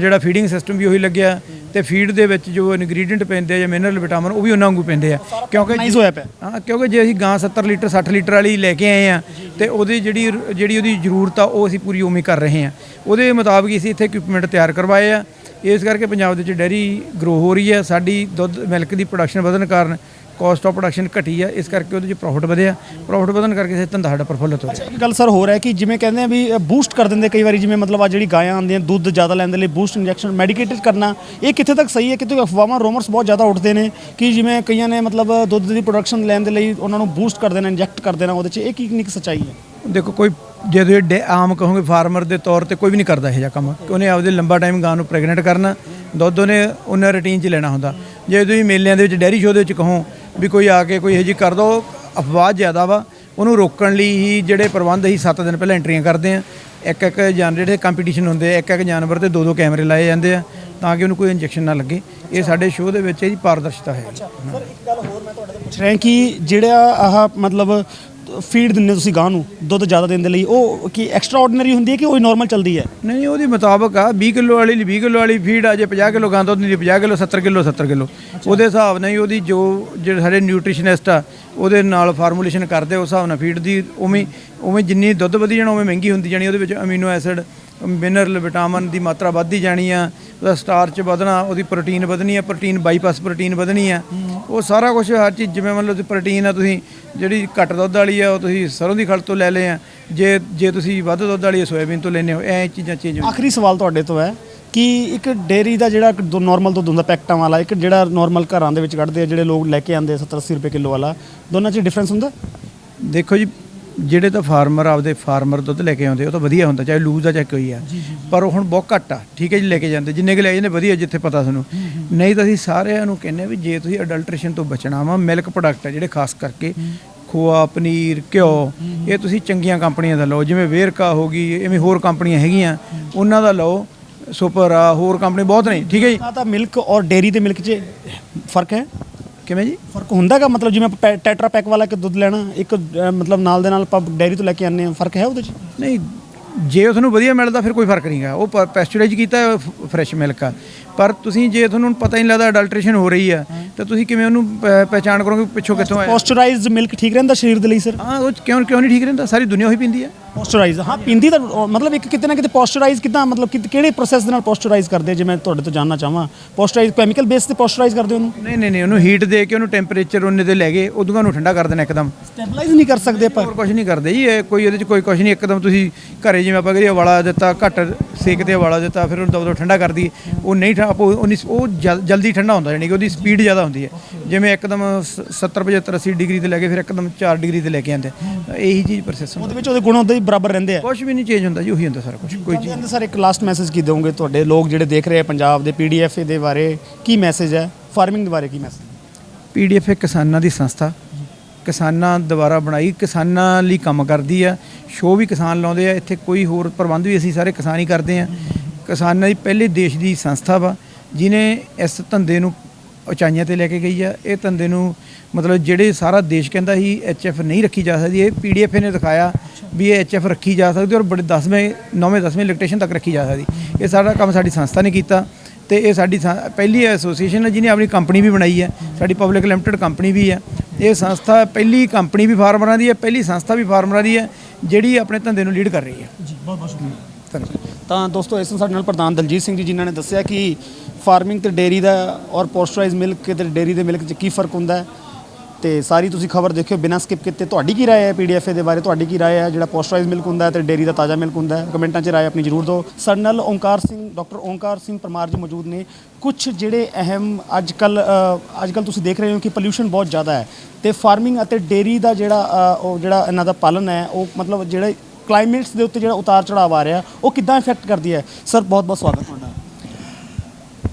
ਜਿਹੜਾ ਫੀਡਿੰਗ ਸਿਸਟਮ ਵੀ ਉਹੀ ਲੱਗਿਆ। ਤੇ ਫੀਡ ਦੇ ਵਿੱਚ ਜੋ ਇਨਗਰੀਡੀਐਂਟ ਪੈਂਦੇ ਆ ਜਾਂ ਮਿਨਰਲ ਵਿਟਾਮਿਨ ਉਹ ਵੀ ਉਹਨਾਂ ਵਾਂਗੂ ਪੈਂਦੇ ਆ। ਕਿਉਂਕਿ ਨਾਈਸ ਹੋਇਆ ਪਿਆ। ਹਾਂ ਕਿਉਂਕਿ ਜੇ ਅਸੀਂ ਗਾਂ 70 ਲੀਟਰ 60 ਲੀਟਰ ਵਾਲੀ ਲੈ ਕੇ ਆਏ ਆ ਤੇ ਉਹਦੀ ਜਿਹੜੀ ਜਿਹੜੀ ਉਹਦੀ ਜ਼ਰੂਰਤ ਆ ਉਹ ਅਸੀਂ ਪੂਰੀ ਉਵੇਂ ਕਰ ਰਹੇ ਆ। ਉਹਦੇ ਮੁਤਾਬਕ ਅਸੀਂ ਇੱਥੇ ਇਕਵਿਪਮੈਂਟ ਤਿਆਰ ਕਰਵਾਏ ਆ। ਇਸ ਕਰਕੇ ਪੰਜਾਬ ਦੇ ਵਿੱਚ ਡੈਰੀ ਗਰੋ ਹੋ ਰਹੀ ਹੈ ਸਾਡੀ ਦੁੱਧ ਮਿਲਕ ਦੀ ਪ੍ਰੋਡਕਸ਼ਨ ਵਧਣ ਕਾਰਨ ਕਾਸਟ ਆਫ ਪ੍ਰੋਡਕਸ਼ਨ ਘਟੀ ਆ ਇਸ ਕਰਕੇ ਉਹਦੇ 'ਚ ਪ੍ਰੋਫਿਟ ਵਧਿਆ। ਪ੍ਰੋਫਿਟ ਵਧਣ ਕਰਕੇ ਇਹ ਧੰਦਾ ਸਾਡਾ ਪ੍ਰਫੁੱਲਤ ਹੋ ਰਿਹਾ ਇੱਕ ਗੱਲ ਸਰ ਹੋਰ ਹੈ ਕਿ ਜਿਵੇਂ ਕਹਿੰਦੇ ਆ ਵੀ ਬੂਸਟ ਕਰ ਦਿੰਦੇ ਕਈ ਵਾਰੀ ਜਿਵੇਂ ਮਤਲਬ ਆ ਜਿਹੜੀ ਗਾਇਆਂ ਆਉਂਦੀਆਂ ਦੁੱਧ ਜ਼ਿਆਦਾ ਲੈਣ ਦੇ ਲਈ ਬੂਸਟ ਇੰਜੈਕਸ਼ਨ ਮੈਡੀਕੇਟਡ ਕਰਨਾ ਇਹ ਕਿੱਥੇ ਤੱਕ ਸਹੀ ਹੈ? ਕਿਤੇ ਅਫਵਾਹਾਂ ਰੋਮਰਸ ਬਹੁਤ ਜ਼ਿਆਦਾ ਉੱਠਦੇ ਨੇ ਕਿ ਜਿਵੇਂ ਕਈਆਂ ਨੇ ਮਤਲਬ ਦੁੱਧ ਦੀ ਪ੍ਰੋਡਕਸ਼ਨ ਲੈਣ ਦੇ ਲਈ ਉਹਨਾਂ ਨੂੰ ਬੂਸਟ ਕਰ ਦੇਣਾ ਇੰਜੈਕਟ ਕਰ ਦੇਣਾ ਉਹਦੇ 'ਚ ਇਹ ਕੀ ਕਿੰਨੀ ਕੁ ਸੱਚਾਈ ਹੈ? ਦੇਖੋ ਕੋਈ ਜੇ ਤੁਸੀਂ ਡੇ- ਆਮ ਕਹੋਗੇ ਫਾਰਮਰ ਦੇ ਤੌਰ ਤੇ ਕੋਈ ਵੀ ਨਹੀਂ ਕਰਦਾ ਇਹ ਜਿਹਾ ਕੰਮ। ਕਿ ਉਹਨੇ ਆਪਦੇ ਲੰਬਾ ਟਾਈਮ ਗਾਂ ਨੂੰ ਪ੍ਰੈਗਨੈਂਟ ਕਰਨਾ। ਦੁੱਧ ਉਹਨੇ ਉਹਨਾਂ ਰੂਟੀਨ 'ਚ ਲੈਣਾ ਹੁੰਦਾ। ਜੇ ਤੁਸੀਂ ਮੇਲਿਆਂ ਦੇ ਵਿੱਚ ਡੈਰੀ ਸ਼ੋਅ ਦੇ ਵਿੱਚ ਕਹੋ ਵੀ ਕੋਈ ਆ ਕੇ ਕੋਈ ਇਹੋ ਜਿਹੀ ਕਰ ਦੋ ਅਫਵਾਹ ਜ਼ਿਆਦਾ ਵਾ। ਉਹਨੂੰ ਰੋਕਣ ਲਈ ਹੀ ਜਿਹੜੇ ਪ੍ਰਬੰਧ ਹੀ 7 ਦਿਨ ਪਹਿਲਾਂ ਐਂਟਰੀਆਂ ਕਰਦੇ ਆ। ਇੱਕ ਇੱਕ ਜਾਨ ਜਿਹੜੇ ਕੰਪੀਟੀਸ਼ਨ ਹੁੰਦੇ ਆ ਇੱਕ ਇੱਕ ਜਾਨਵਰ ਤੇ ਦੋ ਦੋ ਕੈਮਰੇ ਲਾਏ ਜਾਂਦੇ ਆ ਤਾਂ ਕਿ ਉਹਨੂੰ ਕੋਈ ਇੰਜੈਕਸ਼ਨ ਨਾ ਲੱਗੇ। ਇਹ ਸਾਡੇ ਸ਼ੋਅ ਦੇ ਵਿੱਚ ਇਹਦੀ ਪਾਰਦਰਸ਼ਤਾ ਹੈ। ਸਰ ਇੱਕ ਗੱਲ ਹੋਰ ਮੈਂ ਤੁਹਾਡੇ ਤੋਂ ਪੁੱਛ ਰਿਹਾ ਕਿ ਜਿਹੜਾ ਆਹ ਮਤਲਬ ਫੀਡ ਦਿੰਦੇ ਤੁਸੀਂ ਗਾਂ ਨੂੰ ਦੁੱਧ ਜ਼ਿਆਦਾ ਦੇਣ ਦੇ ਲਈ ਉਹ ਕੀ ਐਕਸਟਰਾ ਆਰਡੀਨਰੀ ਹੁੰਦੀ ਹੈ ਕਿ ਉਹ ਨਾਰਮਲ ਚੱਲਦੀ ਹੈ? ਨਹੀਂ ਉਹਦੇ ਮੁਤਾਬਕ ਆ 20 ਕਿਲੋ ਵਾਲੀ ਲਈ 20 ਕਿਲੋ ਵਾਲੀ ਫੀਡ ਆ ਜੇ 50 ਕਿਲੋ ਗਾਂ ਦੁੱਧ ਦੀ 50 ਕਿਲੋ 70 ਕਿਲੋ 70 ਕਿਲੋ। ਉਹਦੇ ਹਿਸਾਬ ਨਾਲ ਹੀ ਉਹਦੀ ਜੋ ਜਿਹੜੇ ਸਾਡੇ ਨਿਊਟ੍ਰੀਸ਼ਨਿਸਟ ਆ ਉਹਦੇ ਨਾਲ ਫਾਰਮੂਲੇਸ਼ਨ ਕਰਦੇ ਉਸ ਹਿਸਾਬ ਨਾਲ ਫੀਡ ਦੀ ਉਵੇਂ ਉਵੇਂ ਜਿੰਨੀ ਦੁੱਧ ਵਧੀ ਜਾਣਾ ਉਵੇਂ ਮਹਿੰਗੀ ਹੁੰਦੀ ਜਾਣੀ ਉਹਦੇ ਵਿੱਚ ਅਮੀਨੋ ਐਸਿਡ ਮਿਨਰਲ ਵਿਟਾਮਿਨ ਦੀ ਮਾਤਰਾ ਵੱਧਦੀ ਜਾਣੀ ਆ ਉਹਦਾ ਸਟਾਰਚ ਵਧਣਾ ਉਹਦੀ ਪ੍ਰੋਟੀਨ ਵਧਣੀ ਆ ਪ੍ਰੋਟੀਨ ਬਾਈਪਾਸ ਪ੍ਰੋਟੀਨ ਵਧਣੀ ਆ। ਉਹ ਸਾਰਾ ਕੁਝ ਹਰ ਚੀਜ਼ ਜਿਵੇਂ ਮੰਨ ਲਓ ਤੁਸੀਂ ਪ੍ਰੋਟੀਨ ਆ ਤੁਸੀਂ ਜਿਹੜੀ ਘੱਟ ਦੁੱਧ ਵਾਲੀ ਆ ਉਹ ਤੁਸੀਂ ਸਰੋਂ ਦੀ ਖਲ ਤੋਂ ਲੈ ਲਏ ਆ। ਜੇ ਜੇ ਤੁਸੀਂ ਵੱਧ ਦੁੱਧ ਵਾਲੀ ਸੋਇਆਬੀਨ ਤੋਂ ਲੈਨੇ ਹੋ ਐ ਚੀਜ਼ਾਂ ਚੇਂਜ ਆਖਰੀ ਸਵਾਲ ਤੁਹਾਡੇ ਤੋਂ ਹੈ ਕਿ ਇੱਕ ਡੇਰੀ ਦਾ ਜਿਹੜਾ ਨਾਰਮਲ ਦੁੱਧ ਹੁੰਦਾ ਪੈਕਟਾਂ ਵਾਲਾ ਇੱਕ ਜਿਹੜਾ ਨਾਰਮਲ ਘਰਾਂ ਦੇ ਵਿੱਚ ਕੱਢਦੇ ਆ ਜਿਹੜੇ ਲੋਕ ਲੈ ਕੇ ਆਉਂਦੇ 70 80 ਰੁਪਏ ਕਿਲੋ ਵਾਲਾ ਦੋਨਾਂ 'ਚ ਡਿਫਰੈਂਸ ਹੁੰਦਾ? ਦੇਖੋ ਜੀ ਜਿਹੜੇ ਤਾਂ ਫਾਰਮਰ ਆਪਦੇ ਫਾਰਮਰ ਦੁੱਧ ਲੈ ਕੇ ਆਉਂਦੇ ਉਹ ਤਾਂ ਵਧੀਆ ਹੁੰਦਾ ਚਾਹੇ ਲੂਜ਼ ਆ ਚਾਹੇ ਕੋਈ ਆ। ਪਰ ਉਹ ਹੁਣ ਬਹੁਤ ਘੱਟ ਆ ਠੀਕ ਹੈ ਜੀ ਲੈ ਕੇ ਜਾਂਦੇ। ਜਿੰਨੇ ਕੁ ਲੈ ਜਾਂਦੇ ਵਧੀਆ ਜਿੱਥੇ ਪਤਾ ਤੁਹਾਨੂੰ ਨਹੀਂ ਤਾਂ ਅਸੀਂ ਸਾਰਿਆਂ ਨੂੰ ਕਹਿੰਨੇ ਵੀ ਜੇ ਤੁਸੀਂ ਅਡਲਟ੍ਰੇਸ਼ਨ ਤੋਂ ਬਚਣਾ ਵਾ ਮਿਲਕ ਪ੍ਰੋਡਕਟ ਆ ਜਿਹੜੇ ਖਾਸ ਕਰਕੇ ਖੋਆ ਪਨੀਰ ਘਿਓ ਇਹ ਤੁਸੀਂ ਚੰਗੀਆਂ ਕੰਪਨੀਆਂ ਦਾ ਲਓ ਜਿਵੇਂ ਵੇਰਕਾ ਹੋ ਗਈ ਐਵੇਂ ਹੋਰ ਕੰਪਨੀਆਂ ਹੈਗੀਆਂ ਉਹਨਾਂ ਦਾ ਲਓ ਸੁਪਰ ਆ ਹੋਰ ਕੰਪਨੀ ਬਹੁਤ ਨੇ ਠੀਕ ਹੈ ਜੀ। ਤਾਂ ਮਿਲਕ ਔਰ ਡੇਰੀ ਦੇ ਮਿਲਕ 'ਚ ਫ਼ਰਕ ਹੈ? ਕਿਵੇਂ ਜੀ? ਫ਼ਰਕ ਹੁੰਦਾਗਾ ਮਤਲਬ ਜਿਵੇਂ ਆਪਾਂ ਪੈ- ਟੈਟਰਾ ਪੈਕ ਵਾਲਾ ਇੱਕ ਦੁੱਧ ਲੈਣਾ ਇੱਕ ਅ, ਮਤਲਬ ਨਾਲ ਦੇ ਨਾਲ ਆਪਾਂ ਡੇਰੀ ਤੋਂ ਲੈ ਕੇ ਆਉਂਦੇ ਆ ਫ਼ਰਕ ਹੈ ਉਹਦੇ 'ਚ? ਨਹੀਂ ਜੇ ਉਹ ਤੁਹਾਨੂੰ ਵਧੀਆ ਮਿਲਦਾ ਫਿਰ ਕੋਈ ਫ਼ਰਕ ਨਹੀਂਗਾ। ਉਹ ਪੈਸਚਰਾਈਜ਼ ਕੀਤਾ ਫਰੈਸ਼ ਮਿਲਕ ਆ। ਪਰ ਤੁਸੀਂ ਜੇ ਤੁਹਾਨੂੰ ਪਤਾ ਹੀ ਨਹੀਂ ਲੱਗਦਾ ਅਡਲਟ੍ਰੇਸ਼ਨ ਹੋ ਰਹੀ ਆ ਤਾਂ ਤੁਸੀਂ ਕਿਵੇਂ ਉਹਨੂੰ ਪ- ਪਹਿਚਾਣ ਕਰੋਗੇ ਪਿੱਛੋਂ ਕਿੱਥੋਂ ਆਇਆ? ਪੋਸਚਰਾਈਜ਼ਡ ਮਿਲਕ ਠੀਕ ਰਹਿੰਦਾ ਸਰੀਰ ਦੇ ਲਈ ਸਰ ਹਾਂ ਉਹ ਕਿਉਂ ਕਿਉਂ ਨਹੀਂ ਠੀਕ ਰਹਿੰਦਾ? ਸਾਰੀ ਦੁਨੀਆ ਉਹੀ ਪੀਂਦੀ ਆ। ਪੋਸਚਰਾਈਜ਼ ਹਾਂ ਪਿੰਦੀ ਤਾਂ ਮਤਲਬ ਇੱਕ ਕਿਤੇ ਨਾ ਕਿਤੇ ਪੋਸਚਰਾਈਜ਼ ਕਿਦਾਂ ਮਤਲਬ ਕਿਹੜੇ ਪ੍ਰੋਸੈਸ ਦੇ ਨਾਲ ਪੋਸਚਰਾਈਜ਼ ਕਰਦੇ ਜੇ ਮੈਂ ਤੁਹਾਡੇ ਤੋਂ ਜਾਨਣਾ ਚਾਹਾਂ? ਪੋਸਚਰਾਈਜ਼ ਕੈਮੀਕਲ ਬੇਸ ਤੇ ਪੋਸਚਰਾਈਜ਼ ਕਰਦੇ ਉਹਨੂੰ? ਨਹੀਂ ਨਹੀਂ ਨਹੀਂ ਉਹਨੂੰ ਹੀਟ ਦੇ ਕੇ ਉਹਨੂੰ ਟੈਂਪਰੇਚਰ ਉਹਨੇ ਤੇ ਲੈ ਗਏ ਉਦੋਂ ਉਹਨੂੰ ਠੰਡਾ ਕਰ ਦੇਣਾ ਇੱਕਦਮ। ਸਟੈਬਲਾਈਜ਼ ਨਹੀਂ ਕਰ ਸਕਦੇ ਆਪਾਂ। ਹੋਰ ਕੁਝ ਨਹੀਂ ਕਰਦੇ ਜੀ ਇਹ ਕੋਈ ਇਹਦੇ 'ਚ ਕੋਈ ਕੁਝ ਨਹੀਂ ਇੱਕਦਮ ਤੁਸੀਂ ਘਰੇ ਜਿਵੇਂ ਆਪਾਂ ਕਰੀਏ ਉਬਾਲਾ ਦਿੱਤਾ ਘੱਟ ਸੇਕ ਤੇ ਉਬਾਲਾ ਦਿੱਤਾ ਫਿਰ ਉਹਨੂੰ ਦਬਦਬ ਠੰਡਾ ਕਰ ਦਈਏ ਉਹ ਨਹੀਂ ਠ- ਆਪੋ ਉਹ ਉਹ ਜਲ- ਜਲਦੀ ਠੰਡਾ ਹੁੰਦਾ ਯਾਨੀ ਕਿ ਉਹਦੀ ਸਪੀਡ ਜ਼ਿਆਦਾ ਹੁੰਦੀ ਹੈ ਜਿਵੇਂ ਇੱਕਦਮ ਸ- 70 75 80 ਡਿਗਰੀ ਤੇ ਲੈ ਕੇ ਫਿਰ ਇੱਕਦਮ 4 ਡਿਗਰੀ ਤੇ ਲੈ ਕੇ ਆਉਂਦੇ। ਇਹੀ ਚੀਜ਼ ਪ੍ਰੋਸੈਸ ਹੁੰਦਾ। ਉਹਦੇ ਵਿੱਚ ਉਹਦੇ ਗੁਣ ਉਹਦੇ ਹੀ ਬਰਾਬਰ ਰਹਿੰਦੇ ਆ। ਕੁਝ ਵੀ ਨਹੀਂ ਚੇਂਜ ਹੁੰਦਾ ਜੀ ਉਹੀ ਹੁੰਦਾ ਸਾਰਾ ਕੁਝ ਕੋਈ ਚੀਜ਼ ਕਹਿੰਦੇ ਸਰ ਇੱਕ ਲਾਸਟ ਮੈਸੇਜ ਕੀ ਦੋਗੇ ਤੁਹਾਡੇ? ਲੋਕ ਜਿਹੜੇ ਦੇਖ ਰਹੇ ਆ ਪੰਜਾਬ ਦੇ ਪੀਡੀਐਫ ਦੇ ਬਾਰੇ ਕੀ ਮੈਸੇਜ ਹੈ? ਫਾਰਮਿੰਗ ਦੇ ਬਾਰੇ ਕੀ ਮੈਸੇਜ ਪੀਡੀਐਫ ਇੱਕ ਕਿਸਾਨਾਂ ਦੀ ਸੰਸਥਾ। ਕਿਸਾਨਾਂ ਦੁਆਰਾ ਬਣਾਈ, ਕਿਸਾਨਾਂ ਲਈ ਕੰਮ ਕਰਦੀ ਆ ਸ਼ੋਅ ਵੀ ਕਿਸਾਨ ਲਾਉਂਦੇ ਆ, ਇੱਥੇ ਕੋਈ ਹੋਰ ਪ੍ਰਬੰਧ ਵੀ ਅਸੀਂ ਸਾਰੇ ਕਿਸਾਨ ਹੀ ਕਰਦੇ ਆ। ਕਿਸਾਨਾਂ ਦੀ ਪਹਿਲੇ ਦੇਸ਼ ਦੀ ਸੰਸਥਾ ਵਾ ਜਿਨੇ ਇਸ ਧੰਦੇ ਨੂੰ ਉਚਾਈਆਂ ਤੇ ਲੈ ਕੇ ਗਈ ਆ। ਇਹ ਧੰਦੇ ਨੂੰ ਮਤਲਬ ਜਿਹੜੇ ਸਾਰਾ ਦੇਸ਼ ਕਹਿੰਦਾ ਸੀ ਐਚਐਫ ਨਹੀਂ ਰੱਖੀ ਜਾ ਸਕਦੀ, ਇਹ ਪੀਡੀਐਫ ਨੇ ਦਿਖਾਇਆ ਵੀ ਇਹ ਐਚਐਫ ਰੱਖੀ ਜਾ ਸਕਦੀ ਔਰ ਬੜੇ 10ਵੇਂ 9ਵੇਂ 10ਵੇਂ ਇਲੈਕਟ੍ਰੇਸ਼ਨ ਤੱਕ ਰੱਖੀ ਜਾ ਸਕਦੀ। ਇਹ ਸਾਰਾ ਕੰਮ ਸਾਡੀ ਸੰਸਥਾ ਨੇ ਕੀਤਾ ਤੇ ਇਹ ਸਾਡੀ ਸੰ- ਪਹਿਲੀ ਐਸੋਸੀਏਸ਼ਨ ਹੈ ਜਿਹਨੇ ਆਪਣੀ ਕੰਪਨੀ ਵੀ ਬਣਾਈ ਹੈ ਸਾਡੀ ਪਬਲਿਕ ਲਿਮਟਿਡ ਕੰਪਨੀ ਵੀ ਹੈ ਇਹ ਸੰਸਥਾ ਪਹਿਲੀ ਕੰਪਨੀ ਵੀ ਫਾਰਮਰਾਂ ਦੀ ਹੈ ਪਹਿਲੀ ਸੰਸਥਾ ਵੀ ਫਾਰਮਰਾਂ ਦੀ ਹੈ ਜਿਹੜੀ ਆਪਣੇ ਧੰਦੇ ਨੂੰ ਲੀਡ ਕਰ ਰਹੀ ਹੈ। ਜੀ ਬਹੁਤ ਬਹੁਤ ਸ਼ੁਕਰੀਆ। ਧੰਨਵਾਦ। ਤਾਂ ਦੋਸਤੋ ਇਸ ਨੂੰ ਸਾਡੇ ਨਾਲ ਪ੍ਰਧਾਨ ਦਲਜੀਤ ਸਿੰਘ ਜੀ ਜਿਨ੍ਹਾਂ ਨੇ ਦੱਸਿਆ ਕਿ ਫਾਰਮਿੰਗ ਤੇ ਡੇਰੀ ਦਾ ਔਰ ਪੋਸਚਰਾਈਜ਼ ਮਿਲਕ ਤੇ ਡੇਰੀ ਦੇ ਮਿਲਕ 'ਚ ਕੀ ਫ਼ਰਕ ਹੁੰਦਾ ਹੈ। ਤੇ ਸਾਰੀ ਤੁਸੀਂ ਖਬਰ ਦੇਖਿਓ ਬਿਨਾਂ ਸਕਿਪ ਕੀਤੇ ਤੁਹਾਡੀ ਕੀ رائے ਹੈ ਪੀਡੀਐਫ ਦੇ ਬਾਰੇ ਤੁਹਾਡੀ ਕੀ رائے ਹੈ ਜਿਹੜਾ ਪੋਸਟਰਾਈਜ਼ ਮਿਲਕ ਹੁੰਦਾ ਹੈ ਤੇ ਡੇਰੀ ਦਾ ਤਾਜ਼ਾ ਮਿਲਕ ਹੁੰਦਾ ਹੈ ਕਮੈਂਟਾਂ 'ਚ رائے ਆਪਣੀ ਜ਼ਰੂਰ ਦਿਓ ਸਾਡੇ ਨਾਲ ਓਮਕਾਰ ਸਿੰਘ ਡਾਕਟਰ ਓਮਕਾਰ ਸਿੰਘ ਪਰਮਾਰ ਜੀ ਮੌਜੂਦ ਨੇ ਕੁਝ ਜਿਹੜੇ ਅਹਿਮ ਅੱਜ ਕੱਲ ਅੱਜ ਕੱਲ ਤੁਸੀਂ ਦੇਖ ਰਹੇ ਹੋ ਕਿ ਪੋਲਿਊਸ਼ਨ ਬਹੁਤ ਜ਼ਿਆਦਾ ਹੈ ਤੇ ਫਾਰਮਿੰਗ ਅਤੇ ਡੇਰੀ ਦਾ ਜਿਹੜਾ ਅ, ਉਹ ਜਿਹੜਾ ਇਹਨਾਂ ਦਾ ਪਾਲਣ ਹੈ ਉਹ ਮਤਲਬ ਜਿਹੜੇ ਕਲਾਈਮੇਟਸ ਦੇ ਉੱਤੇ ਜਿਹੜਾ ਉਤਾਰ ਚੜਾਵ ਆ ਰਿਹਾ ਉਹ ਕਿੱਦਾਂ ਇਫੈਕਟ ਕਰਦੀ ਹੈ ਸਰ ਬਹੁਤ ਬਹੁਤ ਸਵਾਗਤ ਤੁਹਾਡਾ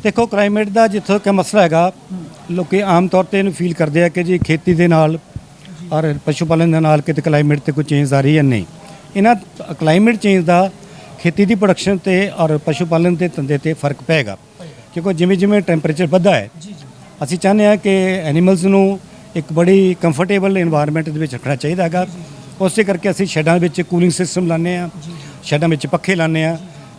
ਦੇਖੋ ਕਲਾਈਮੇਟ ਦਾ ਜਿੱਥੋਂ ਕਿ ਮਸਲਾ ਹੈਗਾ ਲੋਕੀ ਆਮ ਤੌਰ ਤੇ ਇਹਨੂੰ ਫੀਲ ਕਰਦੇ ਆ ਕਿ ਜੀ ਖੇਤੀ ਦੇ ਨਾਲ ਔਰ ਪਸ਼ੂ ਪਾਲਣ ਦੇ ਨਾਲ ਕਿਤੇ ਕਲਾਈਮੇਟ ਤੇ ਕੋਈ ਚੇਂਜ ਆ ਰਹੀ ਹੈ ਨਹੀਂ। ਇਹਨਾਂ ਕਲਾਈਮੇਟ ਚੇਂਜ ਦਾ ਖੇਤੀ ਦੀ ਪ੍ਰੋਡਕਸ਼ਨ ਤੇ ਔਰ ਪਸ਼ੂ ਪਾਲਣ ਦੇ ਧੰਦੇ ਤੇ ਫ਼ਰਕ ਪਏਗਾ। ਕਿਉਂਕਿ ਜਿਵੇਂ ਜਿਵੇਂ ਟੈਂਪਰੇਚਰ ਵੱਧਦਾ ਹੈ ਅਸੀਂ ਚਾਹੁੰਦੇ ਆ ਕਿ ਐਨੀਮਲਸ ਨੂੰ ਇੱਕ ਬੜੀ ਕੰਫਰਟੇਬਲ এনवायरमेंट ਦੇ ਵਿੱਚ ਰੱਖਣਾ ਚਾਹੀਦਾ ਹੈਗਾ। ਉਸੇ ਕਰਕੇ ਅਸੀਂ ਸ਼ੈੱਡਾਂ ਵਿੱਚ ਕੂਲਿੰਗ ਸਿਸਟਮ ਲਾਣੇ ਆ ਸ਼ੈੱਡਾਂ ਵਿੱਚ ਪੱਖੇ ਲਾਣੇ ਆ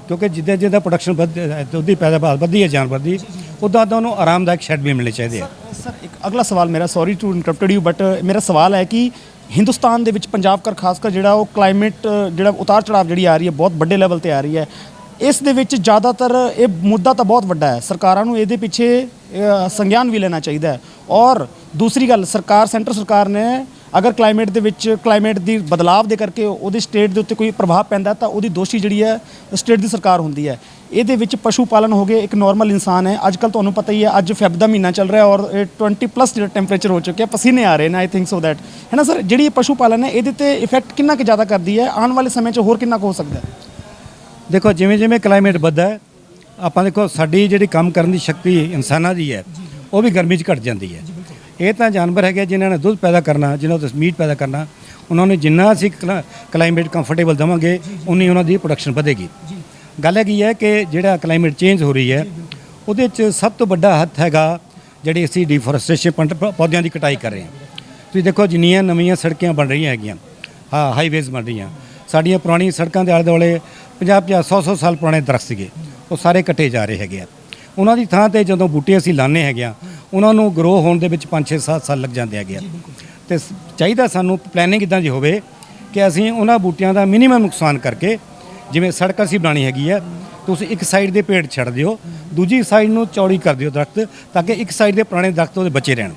ਕਿਉਂਕਿ ਜਿੱਦਾਂ ਜਿੱਦਾਂ ਪ੍ਰੋਡਕਸ਼ਨ ਵੱਧ ਦੁੱਧ ਦੀ ਪੈਦਾਵਾਰ ਵੱਧਦੀ ਹੈ, ਜਾਨਵਰ ਦੀ, ਉਦਾਂ ਉਦਾਂ ਉਹਨੂੰ ਆਰਾਮਦਾਇਕ ਸ਼ੈੱਡ ਵੀ ਮਿਲਣੇ ਚਾਹੀਦੇ ਆ। ਸਰ ਇੱਕ ਅਗਲਾ ਸਵਾਲ ਮੇਰਾ sorry to interrupted you but ਮੇਰਾ ਸਵਾਲ ਹੈ ਕਿ ਹਿੰਦੁਸਤਾਨ ਦੇ ਵਿੱਚ ਪੰਜਾਬ ਕਰ ਖਾਸ ਕਰ ਜਿਹੜਾ ਉਹ ਕਲਾਈਮੇਟ ਜਿਹੜਾ ਉਤਾਰ ਚੜਾਵ ਜਿਹੜੀ ਆ ਰਹੀ ਹੈ, ਬਹੁਤ ਵੱਡੇ ਲੈਵਲ ਤੇ ਆ ਰਹੀ ਹੈ, ਇਸ ਦੇ ਵਿੱਚ ਜ਼ਿਆਦਾਤਰ ਇਹ ਮੁੱਦਾ ਤਾਂ ਬਹੁਤ ਵੱਡਾ ਹੈ। ਸਰਕਾਰਾਂ ਨੂੰ ਇਹਦੇ ਪਿੱਛੇ ਸੰਗਿਆਨ ਵੀ ਲੈਣਾ ਚਾਹੀਦਾ ਹੈ। ਔਰ ਦੂਸਰੀ ਗੱਲ, ਸਰਕਾਰ ਸੈਂਟਰ ਸਰਕਾਰ ਨੇ ਅਗਰ ਕਲਾਈਮੇਟ ਦੇ ਵਿੱਚ ਕਲਾਈਮੇਟ ਦੀ ਬਦਲਾਵ ਦੇ ਕਰਕੇ ਉਹਦੀ ਸਟੇਟ ਦੇ ਉੱਤੇ ਕੋਈ ਪ੍ਰਭਾਵ ਪੈਂਦਾ ਤਾਂ ਉਹਦੀ ਦੋਸ਼ੀ ਜਿਹੜੀ ਹੈ ਸਟੇਟ ਦੀ ਸਰਕਾਰ ਹੁੰਦੀ ਹੈ। ਇਹਦੇ ਵਿੱਚ ਪਸ਼ੂ ਪਾਲਨ ਹੋ ਗਏ ਇੱਕ ਨਾਰਮਲ ਇਨਸਾਨ ਹੈ। ਅੱਜ ਕੱਲ ਤੁਹਾਨੂੰ ਪਤਾ ਹੀ ਹੈ ਅੱਜ ਫੈਬ ਦਾ ਮਹੀਨਾ ਚੱਲ ਰਿਹਾ ਔਰ ਇਹ 20 ਪਲੱਸ ਜਿਹੜਾ ਟੈਂਪਰੇਚਰ ਹੋ ਚੁੱਕਿਆ ਪਸੀਨੇ ਆ ਰਹੇ ਨੇ ਆਈ ਥਿੰਕ ਸੋ ਦੈਟ ਹੈ ਨਾ ਸਰ ਜਿਹੜੀ ਪਸ਼ੂ ਪਾਲਨ ਹੈ ਇਹਦੇ ਤੇ ਇਫੈਕਟ ਕਿੰਨਾ ਕੁ ਜ਼ਿਆਦਾ ਕਰਦੀ ਹੈ? ਆਉਣ ਵਾਲੇ ਸਮੇਂ 'ਚ ਹੋਰ ਕਿੰਨਾ ਕੁ ਹੋ ਸਕਦਾ ਹੈ? ਦੇਖੋ ਜਿਵੇਂ ਜਿਵੇਂ ਕਲਾਈਮੇਟ ਵੱਧਦਾ ਹੈ ਆਪਾਂ ਦੇਖੋ ਸਾਡੀ ਜਿਹੜੀ ਕੰਮ ਕਰਨ ਦੀ ਸ਼ਕਤੀ ਇਨਸਾਨਾਂ ਦੀ ਹੈ ਉਹ ਵੀ ਗਰਮੀ 'ਚ ਘਟ ਜਾਂਦੀ ਹੈ। ਇਹ ਤਾਂ ਜਾਨਵਰ ਹੈਗੇ ਜਿਨ੍ਹਾਂ ਨੇ ਦੁੱਧ ਪੈਦਾ ਕਰਨਾ ਜਿਨ੍ਹਾਂ ਤੋਂ ਮੀਟ ਪੈਦਾ ਕਰਨਾ। ਉਹਨਾਂ ਨੂੰ ਜਿੰਨਾ ਅਸੀਂ ਕਲਾਈਮੇਟ ਕੰਫਰਟੇਬਲ ਦੇਵਾਂਗੇ ਉਨੀ ਉਹਨਾਂ ਦੀ ਪ੍ਰੋਡਕਸ਼ਨ ਵਧੇਗੀ। ਗੱਲ ਹੈਗੀ ਹੈ ਕਿ ਜਿਹੜਾ ਕਲਾਈਮੇਟ ਚੇਂਜ ਹੋ ਰਹੀ ਹੈ ਉਹਦੇ 'ਚ ਸਭ ਤੋਂ ਵੱਡਾ ਹੱਥ ਹੈਗਾ ਜਿਹੜੀ ਅਸੀਂ ਡਿਫੋਰੈਸਟੇਸ਼ਨ ਪੌਦਿਆਂ ਦੀ ਕਟਾਈ ਕਰ ਰਹੇ ਹਾਂ। ਤੁਸੀਂ ਦੇਖੋ ਜਿੰਨੀਆਂ ਨਵੀਆਂ ਸੜਕਾਂ ਬਣ ਰਹੀਆਂ ਹੈਗੀਆਂ। ਹਾਂ ਹਾਈਵੇਜ਼ ਬਣ ਰਹੀਆਂ। ਸਾਡੀਆਂ ਪੁਰਾਣੀਆਂ ਸੜਕਾਂ ਦੇ ਆਲੇ ਦੁਆਲੇ 50 50 100 100 ਸਾਲ ਪੁਰਾਣੇ ਦਰਖਤ ਸੀਗੇ। ਉਹ ਸਾਰੇ ਕੱਟੇ ਜਾ ਰਹੇ ਹੈਗੇ ਆ। ਉਹਨਾਂ ਦੀ ਥਾਂ ਤੇ ਜਦੋਂ ਬੂਟੇ ਅਸੀਂ ਲਾਣੇ ਹੈਗੇ ਆ ਉਹਨਾਂ ਨੂੰ ਗਰੋ ਹੋਣ ਦੇ ਵਿੱਚ 5-6 7 ਸਾਲ ਲੱਗ ਜਾਂਦੇ ਹੈਗੇ ਆ। ਤੇ ਚਾਹੀਦਾ ਸਾਨੂੰ ਪਲੈਨਿੰਗ ਇਦਾਂ ਦੀ ਹੋਵੇ ਕਿ ਅਸੀਂ ਉਹਨਾਂ ਬੂਟਿਆਂ ਦਾ ਮਿਨੀਮਮ ਨੁਕਸਾਨ ਕਰਕੇ ਜਿਵੇਂ ਸੜਕ ਅਸੀਂ ਬਣਾਣੀ ਹੈਗੀ ਹੈ ਤੁਸੀਂ ਇੱਕ ਸਾਈਡ ਦੇ ਪੇੜ ਛੱਡ ਦਿਓ ਦੂਜੀ ਸਾਈਡ ਨੂੰ ਚੌੜੀ ਕਰ ਦਿਓ ਦਰਖਤ ਤਾਂ ਕਿ ਇੱਕ ਸਾਈਡ ਦੇ ਪੁਰਾਣੇ ਦਰਖਤ ਉਹਦੇ ਬਚੇ ਰਹਿਣ।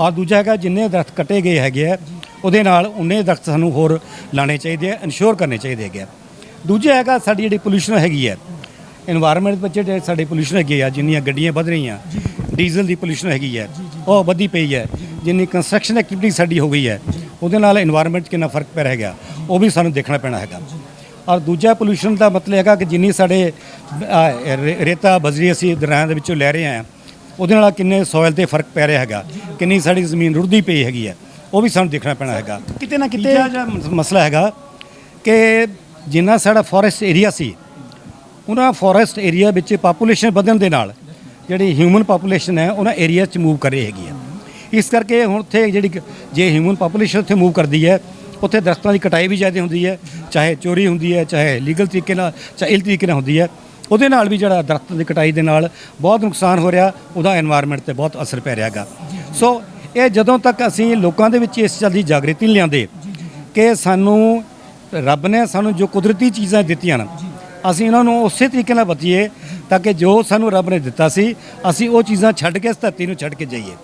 ਔਰ ਦੂਜਾ ਹੈਗਾ ਜਿੰਨੇ ਦਰਖਤ ਕੱਟੇ ਗਏ ਹੈਗੇ ਆ ਉਹਦੇ ਨਾਲ ਉਨੇ ਦਰਖਤ ਸਾਨੂੰ ਹੋਰ ਲਾਣੇ ਚਾਹੀਦੇ ਆ ਇਨਸ਼ੋਰ ਕਰਨੇ ਚਾਹੀਦੇ ਹੈਗੇ ਆ। ਦੂਜਾ ਹੈਗਾ ਸਾਡੀ ਜਿਹੜੀ ਪੋਲੂਸ਼ਨ ਹੈਗੀ ਹੈ এনवायरमेंट ਵਿੱਚ ਜਿਹੜੇ ਸਾਡੇ ਪੋਲੂਸ਼ਨ ਹੈਗੇ ਆ ਜਿੰਨੀਆਂ ਗੱਡੀਆਂ ਵੱਧ ਰਹੀਆਂ ਡੀਜ਼ਲ ਦੀ ਪੋਲੂਸ਼ਨ ਹੈਗੀ ਹੈ। ਉਹ ਵਧੀ ਪਈ ਹੈ। ਜਿੰਨੀ ਕੰਸਟਰਕਸ਼ਨ ਐਕਟੀਵਿਟੀ ਸਾਡੀ ਹੋ ਗਈ ਹੈ ਉਹਦੇ ਨਾਲ এনवायरमेंट ਕਿੰਨਾ ਫ਼ਰਕ ਪੈ ਰਿਹਾ ਹੈਗਾ ਉਹ ਵੀ ਸਾਨੂੰ ਦੇਖਣਾ ਪੈਣਾ ਹੈਗਾ। ਔਰ ਦੂਜਾ ਪੋਲੂਸ਼ਨ ਦਾ ਮਤਲਬ ਹੈਗਾ ਕਿ ਜਿੰਨੀ ਸਾਡੇ ਰੇਤਾ ਬਜਰੀ ਅਸੀਂ ਦਰਿਆ ਦੇ ਵਿੱਚੋਂ ਲੈ ਰਹੇ ਹਾਂ ਉਹਦੇ ਨਾਲ ਕਿੰਨੇ ਸੋਇਲ ਤੇ ਫ਼ਰਕ ਪੈ ਰਿਹਾ ਹੈਗਾ ਕਿੰਨੀ ਸਾਡੀ ਜ਼ਮੀਨ ਰੁੜਦੀ ਪਈ ਹੈਗੀ ਹੈ ਉਹ ਵੀ ਸਾਨੂੰ ਦੇਖਣਾ ਪੈਣਾ ਹੈਗਾ। ਕਿਤੇ ਨਾ ਕਿਤੇ ਮਸਲਾ ਹੈਗਾ ਕਿ ਜਿੰਨਾ ਸਾਡਾ ਫੋਰੈਸਟ ਏਰੀਆ ਸੀ ਉਹਨਾਂ ਫੋਰੈਸਟ ਏਰੀਆ ਵਿੱਚ ਪਾਪੂਲੇਸ਼ਨ ਵਧਣ ਦੇ ਨਾਲ ਜਿਹੜੀ ਹਿਊਮਨ ਪਾਪੂਲੇਸ਼ਨ ਹੈ, ਉਹਨਾਂ ਏਰੀਆ 'ਚ ਮੂਵ ਕਰ ਰਹੀ ਹੈਗੀ ਹੈ। ਇਸ ਕਰਕੇ ਹੁਣ ਉੱਥੇ ਜਿਹੜੀ ਜੇ ਹਿਊਮਨ ਪਾਪੂਲੇਸ਼ਨ ਉੱਥੇ ਮੂਵ ਕਰਦੀ ਹੈ, ਉੱਥੇ ਦਰਖਤਾਂ ਦੀ ਕਟਾਈ ਵੀ ਜ਼ਿਆਦਾ ਹੁੰਦੀ ਹੈ, ਚਾਹੇ ਚੋਰੀ ਹੁੰਦੀ ਹੈ, ਚਾਹੇ ਲੀਗਲ ਤਰੀਕੇ ਨਾਲ, ਚਾਹੇ ਇਲ ਤਰੀਕੇ ਨਾਲ ਹੁੰਦੀ ਹੈ, ਉਹਦੇ ਨਾਲ ਵੀ ਜਿਹੜਾ ਦਰਖਤਾਂ ਦੀ ਕਟਾਈ ਦੇ ਨਾਲ ਬਹੁਤ ਨੁਕਸਾਨ ਹੋ ਰਿਹਾ, ਉਹਦਾ এনवायरमेंट ਤੇ ਬਹੁਤ ਅਸਰ ਪੈ ਰਿਹਾਗਾ ਸੋ ਇਹ ਜਦੋਂ ਤੱਕ ਅਸੀਂ ਲੋਕਾਂ ਦੇ ਵਿੱਚ ਇਸ ਚੱਲਦੀ ਜਾਗਰਤੀ ਲਿਆਂਦੇ ਕਿ ਸਾਨੂੰ ਰੱਬ ਨੇ ਸਾਨੂੰ ਜੋ ਕੁਦਰਤੀ ਚੀਜ਼ਾਂ ਦਿੱਤੀਆਂ ਨੇ, ਅਸੀਂ ਉਹਨਾਂ ਨੂੰ ਉਸੇ ਤਰੀਕੇ ਨਾਲ ਬਤੀਏ ਤਾਂ ਕਿ ਜੋ ਸਾਨੂੰ ਰੱਬ ਨੇ ਦਿੱਤਾ ਸੀ ਅਸੀਂ ਉਹ ਚੀਜ਼ਾਂ ਛੱਡ ਕੇ ਇਸ ਧਰਤੀ ਨੂੰ ਛੱਡ ਕੇ ਜਾਈਏ।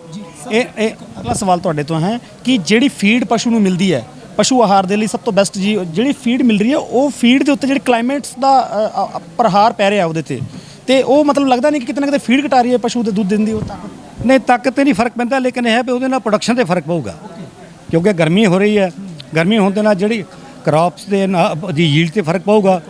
ਇਹ ਇਹ ਅਗਲਾ ਸਵਾਲ ਤੁਹਾਡੇ ਤੋਂ ਹੈ ਕਿ ਜਿਹੜੀ ਫੀਡ ਪਸ਼ੂ ਨੂੰ ਮਿਲਦੀ ਹੈ ਪਸ਼ੂ ਆਹਾਰ ਦੇ ਲਈ ਸਭ ਤੋਂ ਬੈਸਟ ਜੀ ਜਿਹੜੀ ਫੀਡ ਮਿਲ ਰਹੀ ਹੈ ਉਹ ਫੀਡ ਦੇ ਉੱਤੇ ਜਿਹੜੇ ਕਲਾਈਮੇਟਸ ਦਾ ਪ੍ਰਹਾਰ ਪੈ ਰਿਹਾ ਉਹਦੇ ਤੇ। ਤੇ ਉਹ ਮਤਲਬ ਲੱਗਦਾ ਨਹੀਂ ਕਿ ਕਿਤੇ ਨਾ ਕਿਤੇ ਫੀਡ ਘਟਾ ਰਹੀ ਹੈ ਪਸ਼ੂ ਦੇ ਦੁੱਧ ਦੇਣ ਦੀ ਉਹ ਤਾਕਤ ਨਹੀਂ ਤਾਕਤ ਤੇ ਨਹੀਂ ਫ਼ਰਕ ਪੈਂਦਾ ਲੇਕਿਨ ਇਹ ਹੈ ਵੀ ਉਹਦੇ ਨਾਲ ਪ੍ਰੋਡਕਸ਼ਨ ਤੇ ਫ਼ਰਕ ਪਊਗਾ। ਕਿਉਂਕਿ ਗਰਮੀ ਹੋ ਰਹੀ ਹੈ। ਗਰਮੀ ਹੋਣ ਦੇ ਨਾਲ ਜਿਹੜੀ ਕ੍ਰੌਪਸ ਦੇ ਨਾਲ ਦੀ ਯੀਲਡ ਤੇ ਫ਼ਰਕ ਪਊਗਾ।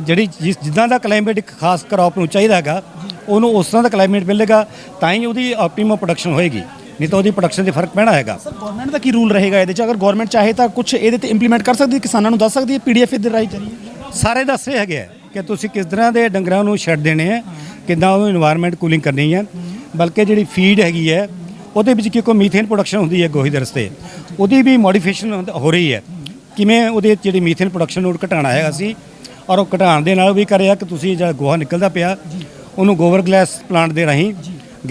ਜਿਹੜੀ ਜਿਸ ਜਿੱਦਾਂ ਦਾ ਕਲਾਈਮੇਟ ਇੱਕ ਖਾਸ ਕ੍ਰੌਪ ਨੂੰ ਚਾਹੀਦਾ ਹੈਗਾ ਉਹਨੂੰ ਉਸ ਤਰ੍ਹਾਂ ਦਾ ਕਲਾਈਮੇਟ ਮਿਲੇਗਾ ਤਾਂ ਹੀ ਉਹਦੀ ਆਪਟੀਮਮ ਪ੍ਰੋਡਕਸ਼ਨ ਹੋਏਗੀ ਨਹੀਂ ਤਾਂ ਉਹਦੀ ਪ੍ਰੋਡਕਸ਼ਨ 'ਤੇ ਫ਼ਰਕ ਪੈਣਾ ਹੈਗਾ। ਸਰ ਗਵਰਨਮੈਂਟ ਦਾ ਕੀ ਰੂਲ ਰਹੇਗਾ ਇਹਦੇ ਚ? ਅਗਰ ਗਵਰਨਮੈਂਟ ਚਾਹੇ ਤਾਂ ਕੁਝ ਇਹਦੇ ਤੇ ਇੰਪਲੀਮੈਂਟ ਕਰ ਸਕਦੀ ਹੈ? ਕਿਸਾਨਾਂ ਨੂੰ ਦੱਸ ਸਕਦੀ ਹੈ ਪੀਡੀਐਫ ਦੇ ਰਾਹੀਂ? ਚਾਹੀਏ ਸਾਰੇ ਦੱਸ ਰਹੇ ਹੈਗੇ ਕਿ ਤੁਸੀਂ ਕਿਸ ਤਰ੍ਹਾਂ ਦੇ ਡੰਗਰਾਂ ਨੂੰ ਛੱਡ ਦੇਣੇ ਹੈ ਕਿਦਾਂ ਉਹ এনवायरमेंट ਕੂਲਿੰਗ ਕਰਨੀ ਹੈ ਬਲਕਿ ਜਿਹੜੀ ਫੀਡ ਹੈਗੀ ਹੈ ਉਹਦੇ ਵਿੱਚ ਕਿਉਂਕਿ ਮੀਥੇਨ ਪ੍ਰੋਡਕਸ਼ਨ ਹੁੰਦੀ ਹੈ ਗੋਹੀ ਦੇ ਰਸਤੇ ਉਹਦੀ ਵੀ ਮੋਡੀਫਿਕੇਸ਼ਨ ਹੋ ਰਹੀ ਹੈ। ਕਿਵੇਂ ਉਹਦੇ ਜਿਹੜੀ ਮੀਥੇਨ ਪ੍ਰੋਡਕਸ਼ਨ ਨੂੰ ਘਟਾਉਣਾ ਹੈਗਾ ਸੀ ਔਰ ਉਹ ਘਟਾਉਣ ਦੇ ਨਾਲ ਵੀ ਕਰਿਆ ਕਿ ਤੁਸੀਂ ਜਿਹੜਾ ਗੋਹਾ ਨਿਕਲਦਾ ਪਿਆ ਉਹਨੂੰ ਗੋਬਰ ਗੈਸ ਪਲਾਂਟ ਦੇ ਰਾਹੀਂ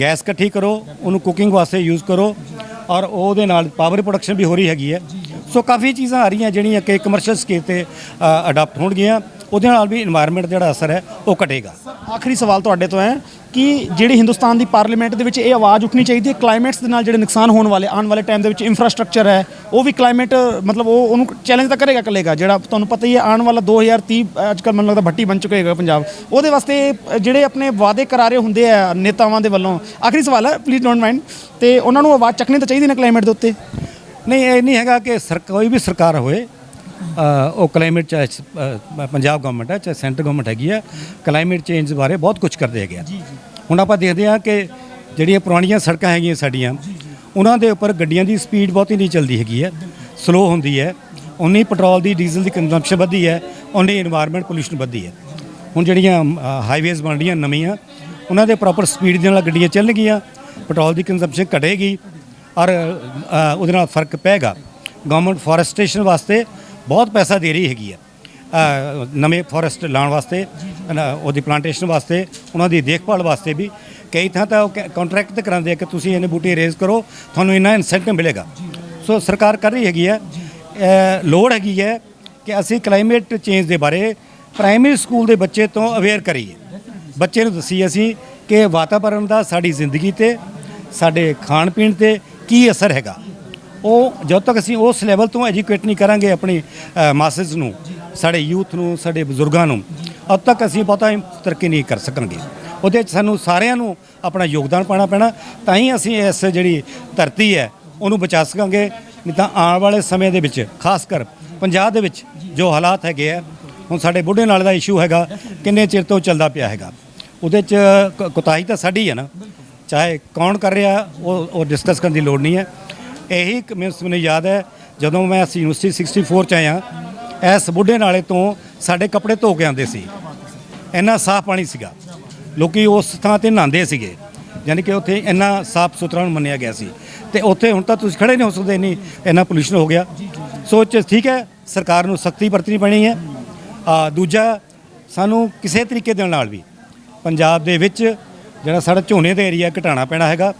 ਗੈਸ ਇਕੱਠੀ ਕਰੋ ਉਹਨੂੰ ਕੁਕਿੰਗ ਵਾਸਤੇ ਯੂਜ਼ ਕਰੋ ਔਰ ਉਹਦੇ ਨਾਲ ਪਾਵਰ ਪ੍ਰੋਡਕਸ਼ਨ ਵੀ ਹੋ ਰਹੀ ਹੈਗੀ ਹੈ। ਸੋ ਕਾਫੀ ਚੀਜ਼ਾਂ ਆ ਰਹੀਆਂ ਜਿਹੜੀਆਂ ਕਿ ਕਮਰਸ਼ੀਅਲ ਸਕੇਲ ਤੇ ਅਡਾਪਟ ਹੋਣਗੀਆਂ। ਉਹਦੇ ਨਾਲ ਵੀ এনवायरमेंट ਜਿਹੜਾ ਅਸਰ ਹੈ ਉਹ ਘਟੇਗਾ। ਆਖਰੀ ਸਵਾਲ ਤੁਹਾਡੇ ਤੋਂ ਹੈ ਕਿ ਜਿਹੜੀ ਹਿੰਦੁਸਤਾਨ ਦੀ ਪਾਰਲੀਮੈਂਟ ਦੇ ਵਿੱਚ ਇਹ ਆਵਾਜ਼ ਉੱਠਣੀ ਚਾਹੀਦੀ ਹੈ ਕਲਾਈਮੇਟਸ ਦੇ ਨਾਲ ਜਿਹੜੇ ਨੁਕਸਾਨ ਹੋਣ ਵਾਲੇ, ਆਉਣ ਵਾਲੇ ਟਾਈਮ ਦੇ ਵਿੱਚ ਇਨਫਰਾਸਟ੍ਰਕਚਰ ਹੈ, ਉਹ ਵੀ ਕਲਾਈਮੇਟ ਮਤਲਬ ਉਹ, ਉਹਨੂੰ ਚੈਲੰਜ ਤਾਂ ਕਰੇਗਾ ਕਰੇਗਾ, ਜਿਹੜਾ ਤੁਹਾਨੂੰ ਪਤਾ ਹੀ ਹੈ, ਆਉਣ ਵਾਲਾ 2030 ਅੱਜ ਕੱਲ੍ਹ ਮੈਨੂੰ ਲੱਗਦਾ ਭੱਟੀ ਬਣ ਚੁੱਕਾ ਹੈਗਾ ਪੰਜਾਬ। ਉਹਦੇ ਵਾਸਤੇ ਜਿਹੜੇ ਆਪਣੇ ਵਾਅਦੇ ਕਰਾਰੇ ਹੁੰਦੇ ਆ ਨੇਤਾਵਾਂ ਦੇ ਵੱਲੋਂ, ਆਖਰੀ ਸਵਾਲ ਹੈ ਪਲੀਜ਼ ਡੋਂਟ ਮਾਈਂਡ ਤੇ ਉਹਨਾਂ ਨੂੰ ਆਵਾਜ਼ ਚੱਕਣੀ ਤਾਂ ਚਾਹੀਦੀ ਨਾ ਕਲਾਈਮੇਟ ਦੇ ਉੱਤੇ। ਨਹੀਂ, ਇਹ ਨਹੀਂ ਹੈਗਾ ਕਿ ਸਰ, ਕੋਈ ਵੀ ਸਰਕਾਰ ਹੋਏ ਉਹ ਕਲਾਈਮੇਟ ਚਾਹੇ ਪੰਜਾਬ ਗਵਰਨਮੈਂਟ ਹੈ ਚਾਹੇ ਸੈਂਟਰ ਗਵਰਨਮੈਂਟ ਹੈਗੀ ਹੈ ਕਲਾਈਮੇਟ ਚੇਂਜ ਬਾਰੇ ਬਹੁਤ ਕੁਝ ਕਰਦੇ ਹੈਗੇ ਆ। ਹੁਣ ਆਪਾਂ ਦੇਖਦੇ ਆ ਕਿ ਜਿਹੜੀਆਂ ਪੁਰਾਣੀਆਂ ਸੜਕਾਂ ਹੈਗੀਆਂ ਸਾਡੀਆਂ ਉਹਨਾਂ ਦੇ ਉੱਪਰ ਗੱਡੀਆਂ ਦੀ ਸਪੀਡ ਬਹੁਤੀ ਨਹੀਂ ਚੱਲਦੀ ਹੈਗੀ ਹੈ ਸਲੋ ਹੁੰਦੀ ਹੈ। ਉਨੀ ਪੈਟਰੋਲ ਦੀ ਡੀਜ਼ਲ ਦੀ ਕੰਜ਼ੰਪਸ਼ਨ ਵਧੀ ਹੈ ਉਨੀ এনवायरमेंट ਪੋਲੂਸ਼ਨ ਵਧੀ ਹੈ। ਹੁਣ ਜਿਹੜੀਆਂ ਹਾਈਵੇਜ਼ ਬਣ ਰਹੀਆਂ ਨਵੀਆਂ ਉਹਨਾਂ ਦੇ ਪ੍ਰੋਪਰ ਸਪੀਡ ਦੇ ਨਾਲ ਗੱਡੀਆਂ ਚੱਲਣਗੀਆਂ ਪੈਟਰੋਲ ਦੀ ਕੰਜ਼ੰਪਸ਼ਨ ਘਟੇਗੀ ਔਰ ਉਹਦੇ ਨਾਲ ਫ਼ਰਕ ਪੈਗਾ ਗਵਰਨਮੈਂਟ ਫੋਰੈਸਟੇਸ਼ਨ ਵਾਸਤੇ ਬਹੁਤ ਪੈਸਾ ਦੇ ਰਹੀ ਹੈਗੀ ਆ। ਨਵੇਂ ਫੋਰੈਸਟ ਲਾਉਣ ਵਾਸਤੇ ਉਹਦੀ ਪਲਾਂਟੇਸ਼ਨ ਵਾਸਤੇ ਉਹਨਾਂ ਦੀ ਦੇਖਭਾਲ ਵਾਸਤੇ ਵੀ। ਕਈ ਥਾਂ ਤਾਂ ਉਹ ਕੰਟਰੈਕਟ ਤੇ ਕਰਾਉਂਦੇ ਆ ਕਿ ਤੁਸੀਂ ਇਹਨੇ ਬੂਟੇ ਰੇਜ਼ ਕਰੋ ਤੁਹਾਨੂੰ ਇੰਨਾ ਇਨਸੈਂਟਿਵ ਮਿਲੇਗਾ। ਸੋ ਸਰਕਾਰ ਕਰ ਰਹੀ ਹੈਗੀ ਹੈ ਲੋੜ ਹੈਗੀ ਹੈ ਕਿ ਅਸੀਂ ਕਲਾਈਮੇਟ ਚੇਂਜ ਦੇ ਬਾਰੇ ਪ੍ਰਾਇਮਰੀ ਸਕੂਲ ਦੇ ਬੱਚੇ ਤੋਂ ਅਵੇਅਰ ਕਰੀਏ। ਬੱਚੇ ਨੂੰ ਦੱਸੀਏ ਅਸੀਂ ਕਿ ਵਾਤਾਵਰਣ ਦਾ ਸਾਡੀ ਜ਼ਿੰਦਗੀ ਤੇ ਸਾਡੇ ਖਾਣ ਪੀਣ ਤੇ ਕੀ ਅਸਰ ਹੈਗਾ। ਉਹ ਜਦੋਂ ਤੱਕ ਅਸੀਂ ਉਸ ਲੈਵਲ ਤੋਂ ਐਜੂਕੇਟ ਨਹੀਂ ਕਰਾਂਗੇ ਆਪਣੀ ਮਾਸਸ ਨੂੰ, ਸਾਡੇ ਯੂਥ ਨੂੰ, ਸਾਡੇ ਬਜ਼ੁਰਗਾਂ ਨੂੰ ਉਦ ਤੱਕ ਅਸੀਂ ਬਹੁਤਾ ਤਰੱਕੀ ਨਹੀਂ ਕਰ ਸਕਾਂਗੇ ਉਹਦੇ 'ਚ ਸਾਨੂੰ ਸਾਰਿਆਂ ਨੂੰ ਆਪਣਾ ਯੋਗਦਾਨ ਪਾਉਣਾ ਪੈਣਾ, ਤਾਂ ਹੀ ਅਸੀਂ ਇਸ ਜਿਹੜੀ ਧਰਤੀ ਹੈ, ਉਹਨੂੰ ਬਚਾ ਸਕਾਂਗੇ, ਨਹੀਂ ਤਾਂ ਆਉਣ ਵਾਲੇ ਸਮੇਂ ਦੇ ਵਿੱਚ, ਖਾਸ ਕਰ ਪੰਜਾਬ ਦੇ ਵਿੱਚ ਜੋ ਹਾਲਾਤ ਹੈਗੇ ਆ, ਹੁਣ ਸਾਡੇ ਬੁੱਢੇ ਨਾਲ ਦਾ ਇਸ਼ੂ ਹੈਗਾ, ਕਿੰਨੇ ਚਿਰ ਤੋਂ ਚੱਲਦਾ ਪਿਆ ਹੈਗਾ। ਉਹਦੇ 'ਚ ਕ- ਕੁਤਾਹੀ ਤਾਂ ਸਾਡੀ ਹੈ ਨਾ, ਚਾਹੇ ਕੌਣ ਕਰ ਰਿਹਾ, ਉਹ ਉਹ ਡਿਸਕਸ ਕਰਨ ਦੀ ਲੋੜ ਨਹੀਂ ਹੈ। ਇਹੀ ਇੱਕ ਮੈਨੂੰ ਮੈਨੂੰ ਯਾਦ ਹੈ, ਜਦੋਂ ਮੈਂ ਅਸੀਂ ਯੂਨੀਵਰਸਿਟੀ 64 ਚ ਆਇਆ ਇਸ ਬੁੱਢੇ ਨਾਲੇ ਤੋਂ ਸਾਡੇ ਕੱਪੜੇ ਧੋ ਕੇ ਆਉਂਦੇ ਸੀ। ਇੰਨਾ ਸਾਫ਼ ਪਾਣੀ ਸੀਗਾ। ਲੋਕੀ ਉਸ ਥਾਂ ਤੇ ਨਹਾਉਂਦੇ ਸੀਗੇ। ਯਾਨੀ ਕਿ ਉੱਥੇ ਇੰਨਾ ਸਾਫ਼ ਸੁਥਰਾ ਨੂੰ ਮੰਨਿਆ ਗਿਆ ਸੀ। ਤੇ ਉੱਥੇ ਹੁਣ ਤਾਂ ਤੁਸੀਂ ਖੜੇ ਨਹੀਂ ਹੋ ਸਕਦੇ, ਇੰਨੀ, ਇੰਨਾ ਪੋਲੂਸ਼ਨ ਹੋ ਗਿਆ। ਸੋਚ ਠੀਕ ਹੈ, ਸਰਕਾਰ ਨੂੰ ਸਖਤੀ ਵਰਤਣੀ ਪੈਣੀ ਹੈ। ਆ, ਦੂਜਾ, ਸਾਨੂੰ ਕਿਸੇ ਤਰੀਕੇ ਦੇ ਨਾਲ ਵੀ ਪੰਜਾਬ ਦੇ ਵਿੱਚ ਜਿਹੜਾ ਸਾਡਾ ਝੋਨੇ ਦਾ ਏਰੀਆ ਘਟਾਉਣਾ ਪੈਣਾ ਹੈਗਾ।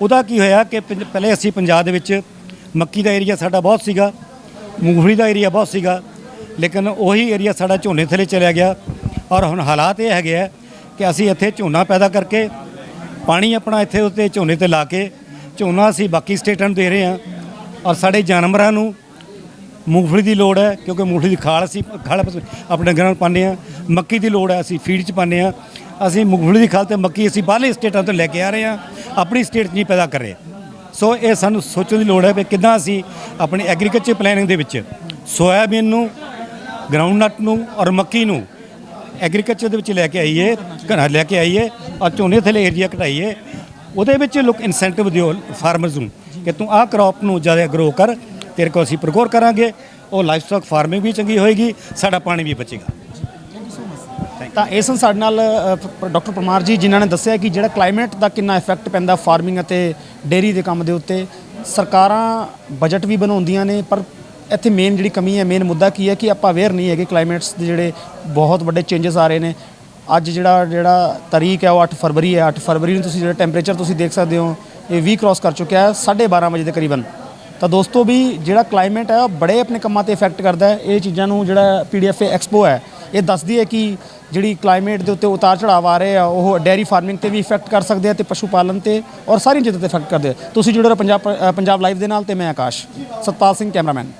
ਉਹਦਾ ਕੀ ਹੋਇਆ ਕਿ ਪੰਜ- ਪਹਿਲੇ ਅਸੀਂ ਪੰਜਾਬ ਦੇ ਵਿੱਚ ਮੱਕੀ ਦਾ ਏਰੀਆ ਸਾਡਾ ਬਹੁਤ ਸੀਗਾ, ਮੂੰਗਫਲੀ ਦਾ ਏਰੀਆ ਬਹੁਤ ਸੀਗਾ, ਲੇਕਿਨ ਉਹੀ ਏਰੀਆ ਸਾਡਾ ਝੋਨੇ ਥੱਲੇ ਚਲਿਆ ਗਿਆ ਔਰ ਹੁਣ ਹਾਲਾਤ ਇਹ ਹੈਗੇ ਆ ਕਿ ਅਸੀਂ ਇੱਥੇ ਝੋਨਾ ਪੈਦਾ ਕਰਕੇ ਪਾਣੀ ਆਪਣਾ ਇੱਥੇ ਉੱਤੇ ਝੋਨੇ ਤੇ ਲਾ ਕੇ ਝੋਨਾ ਅਸੀਂ ਬਾਕੀ ਸਟੇਟਾਂ ਨੂੰ ਦੇ ਰਹੇ ਹਾਂ ਔਰ ਸਾਡੇ ਜਾਨਵਰਾਂ ਨੂੰ ਮੂੰਗਫਲੀ ਦੀ ਲੋੜ ਹੈ, ਕਿਉਂਕਿ ਮੂੰਗਫਲੀ ਦੀ ਖਾਲ ਅਸੀਂ ਖਾਲ ਆਪਾਂ ਆਪਣੇ ਡੰਗਰਾਂ ਨੂੰ ਪਾਉਂਦੇ ਹਾਂ, ਮੱਕੀ ਦੀ ਲੋੜ ਹੈ, ਅਸੀਂ ਫੀਡ 'ਚ ਪਾਉਂਦੇ ਹਾਂ। ਅਸੀਂ ਮੂੰਗਫਲੀ ਦੀ ਖਾਲ ਤੇ ਮੱਕੀ ਅਸੀਂ ਬਾਹਰਲੇ ਸਟੇਟਾਂ ਤੋਂ ਲੈ ਕੇ ਆ ਰਹੇ ਹਾਂ, ਆਪਣੀ ਸਟੇਟ 'ਚ ਨਹੀਂ ਪੈਦਾ ਕਰ ਰਹੇ। ਸੋ ਇਹ ਸਾਨੂੰ ਸੋਚਣ ਦੀ ਲੋੜ ਹੈ ਕਿ ਕਿੱਦਾਂ ਅਸੀਂ ਆਪਣੀ ਐਗਰੀਕਲਚਰ ਪਲੈਨਿੰਗ ਦੇ ਵਿੱਚ ਸੋਇਆਬੀਨ ਨੂੰ ਗਰਾਊਂਡਨਟ ਨੂੰ ਔਰ ਮੱਕੀ ਨੂੰ ਐਗਰੀਕਲਚਰ ਦੇ ਵਿੱਚ ਲੈ ਕੇ ਆਈਏ, ਘਰਾਂ ਲੈ ਕੇ ਆਈਏ ਔਰ ਝੋਨੇ ਥੱਲੇ ਏਰੀਆ ਘਟਾਈਏ, ਉਹਦੇ ਵਿੱਚ ਲੋਕ ਇਨਸੈਂਟਿਵ ਦਿਓ ਫਾਰਮਰਸ ਨੂੰ ਕਿ ਤੂੰ ਆਹ ਕ੍ਰੌਪ ਨੂੰ ਜ਼ਿਆਦਾ ਗਰੋ ਕਰ, ਤੇਰੇ ਕੋਲ ਅਸੀਂ ਪ੍ਰੋਕੋਰ ਕਰਾਂਗੇ, ਉਹ ਲਾਈਫ ਸਟਾਕ ਫਾਰਮਿੰਗ ਵੀ ਚੰਗੀ ਹੋਏਗੀ, ਸਾਡਾ ਪਾਣੀ ਵੀ ਬਚੇਗਾ। ਤਾਂ ਇਹ ਸਾਡੇ ਨਾਲ ਡਾਕਟਰ ਪਰਮਾਰ ਜੀ ਜਿਨ੍ਹਾਂ ਨੇ ਦੱਸਿਆ ਕਿ ਜਿਹੜਾ ਕਲਾਈਮੇਟ ਦਾ ਕਿੰਨਾ ਇਫੈਕਟ ਪੈਂਦਾ ਫਾਰਮਿੰਗ ਅਤੇ ਡੇਰੀ ਦੇ ਕੰਮ ਦੇ ਉੱਤੇ, ਸਰਕਾਰਾਂ ਬਜਟ ਵੀ ਬਣਾਉਂਦੀਆਂ ਨੇ, ਪਰ ਇੱਥੇ ਮੇਨ ਜਿਹੜੀ ਕਮੀ ਹੈ ਮੇਨ ਮੁੱਦਾ ਕੀ ਹੈ ਕਿ ਆਪਾਂ ਅਵੇਅਰ ਨਹੀਂ ਹੈਗੇ ਕਲਾਈਮੇਟਸ ਦੇ ਜਿਹੜੇ ਬਹੁਤ ਵੱਡੇ ਚੇਂਜਸ ਆ ਰਹੇ ਨੇ। ਅੱਜ ਜਿਹੜਾ ਜਿਹੜਾ ਤਾਰੀਖ ਹੈ ਉਹ 8 ਫਰਵਰੀ ਹੈ 8 ਫਰਵਰੀ ਨੂੰ ਤੁਸੀਂ ਜਿਹੜਾ ਟੈਂਪਰੇਚਰ ਤੁਸੀਂ ਦੇਖ ਸਕਦੇ ਹੋ, ਇਹ 20 ਕ੍ਰਾਸ ਕਰ ਚੁੱਕਿਆ ਹੈ 12:30 ਵਜੇ ਦੇ ਕਰੀਬਨ। ਤਾਂ ਦੋਸਤੋ ਵੀ ਜਿਹੜਾ ਕਲਾਈਮੇਟ ਹੈ, ਉਹ ਬੜੇ ਆਪਣੇ ਕੰਮਾਂ ਤੇ ਇਫੈਕਟ ਕਰਦਾ ਹੈ, ਇਹ ਚੀਜ਼ਾਂ ਨੂੰ ਜਿਹੜਾ ਪੀਡੀਐਫ ਐਕਸਪੋ ਹੈ, ਇਹ ਦੱਸਦੀ ਹੈ ਕਿ ਜਿਹੜੀ ਕਲਾਈਮੇਟ ਦੇ ਉੱਤੇ ਉਤਾਰ ਚੜਾਵ ਆ ਰਹੇ ਆ ਉਹ ਡੈਰੀ ਫਾਰਮਿੰਗ ਤੇ ਵੀ ਇਫੈਕਟ ਕਰ ਸਕਦੇ ਆ ਤੇ ਪਸ਼ੂ ਪਾਲਣ ਤੇ ਔਰ ਸਾਰੀਆਂ ਚੀਜ਼ਾਂ ਤੇ ਇਫੈਕਟ ਕਰਦੇ ਆ। ਤੁਸੀਂ ਜੁੜੇ ਰਹੋ ਪੰਜਾਬ ਅ, ਪੰਜਾਬ ਲਾਈਵ ਦੇ ਨਾਲ ਤੇ ਮੈਂ ਆਕਾਸ਼। ਸਤਪਾਲ ਸਿੰਘ ਕੈਮਰਾਮੈਨ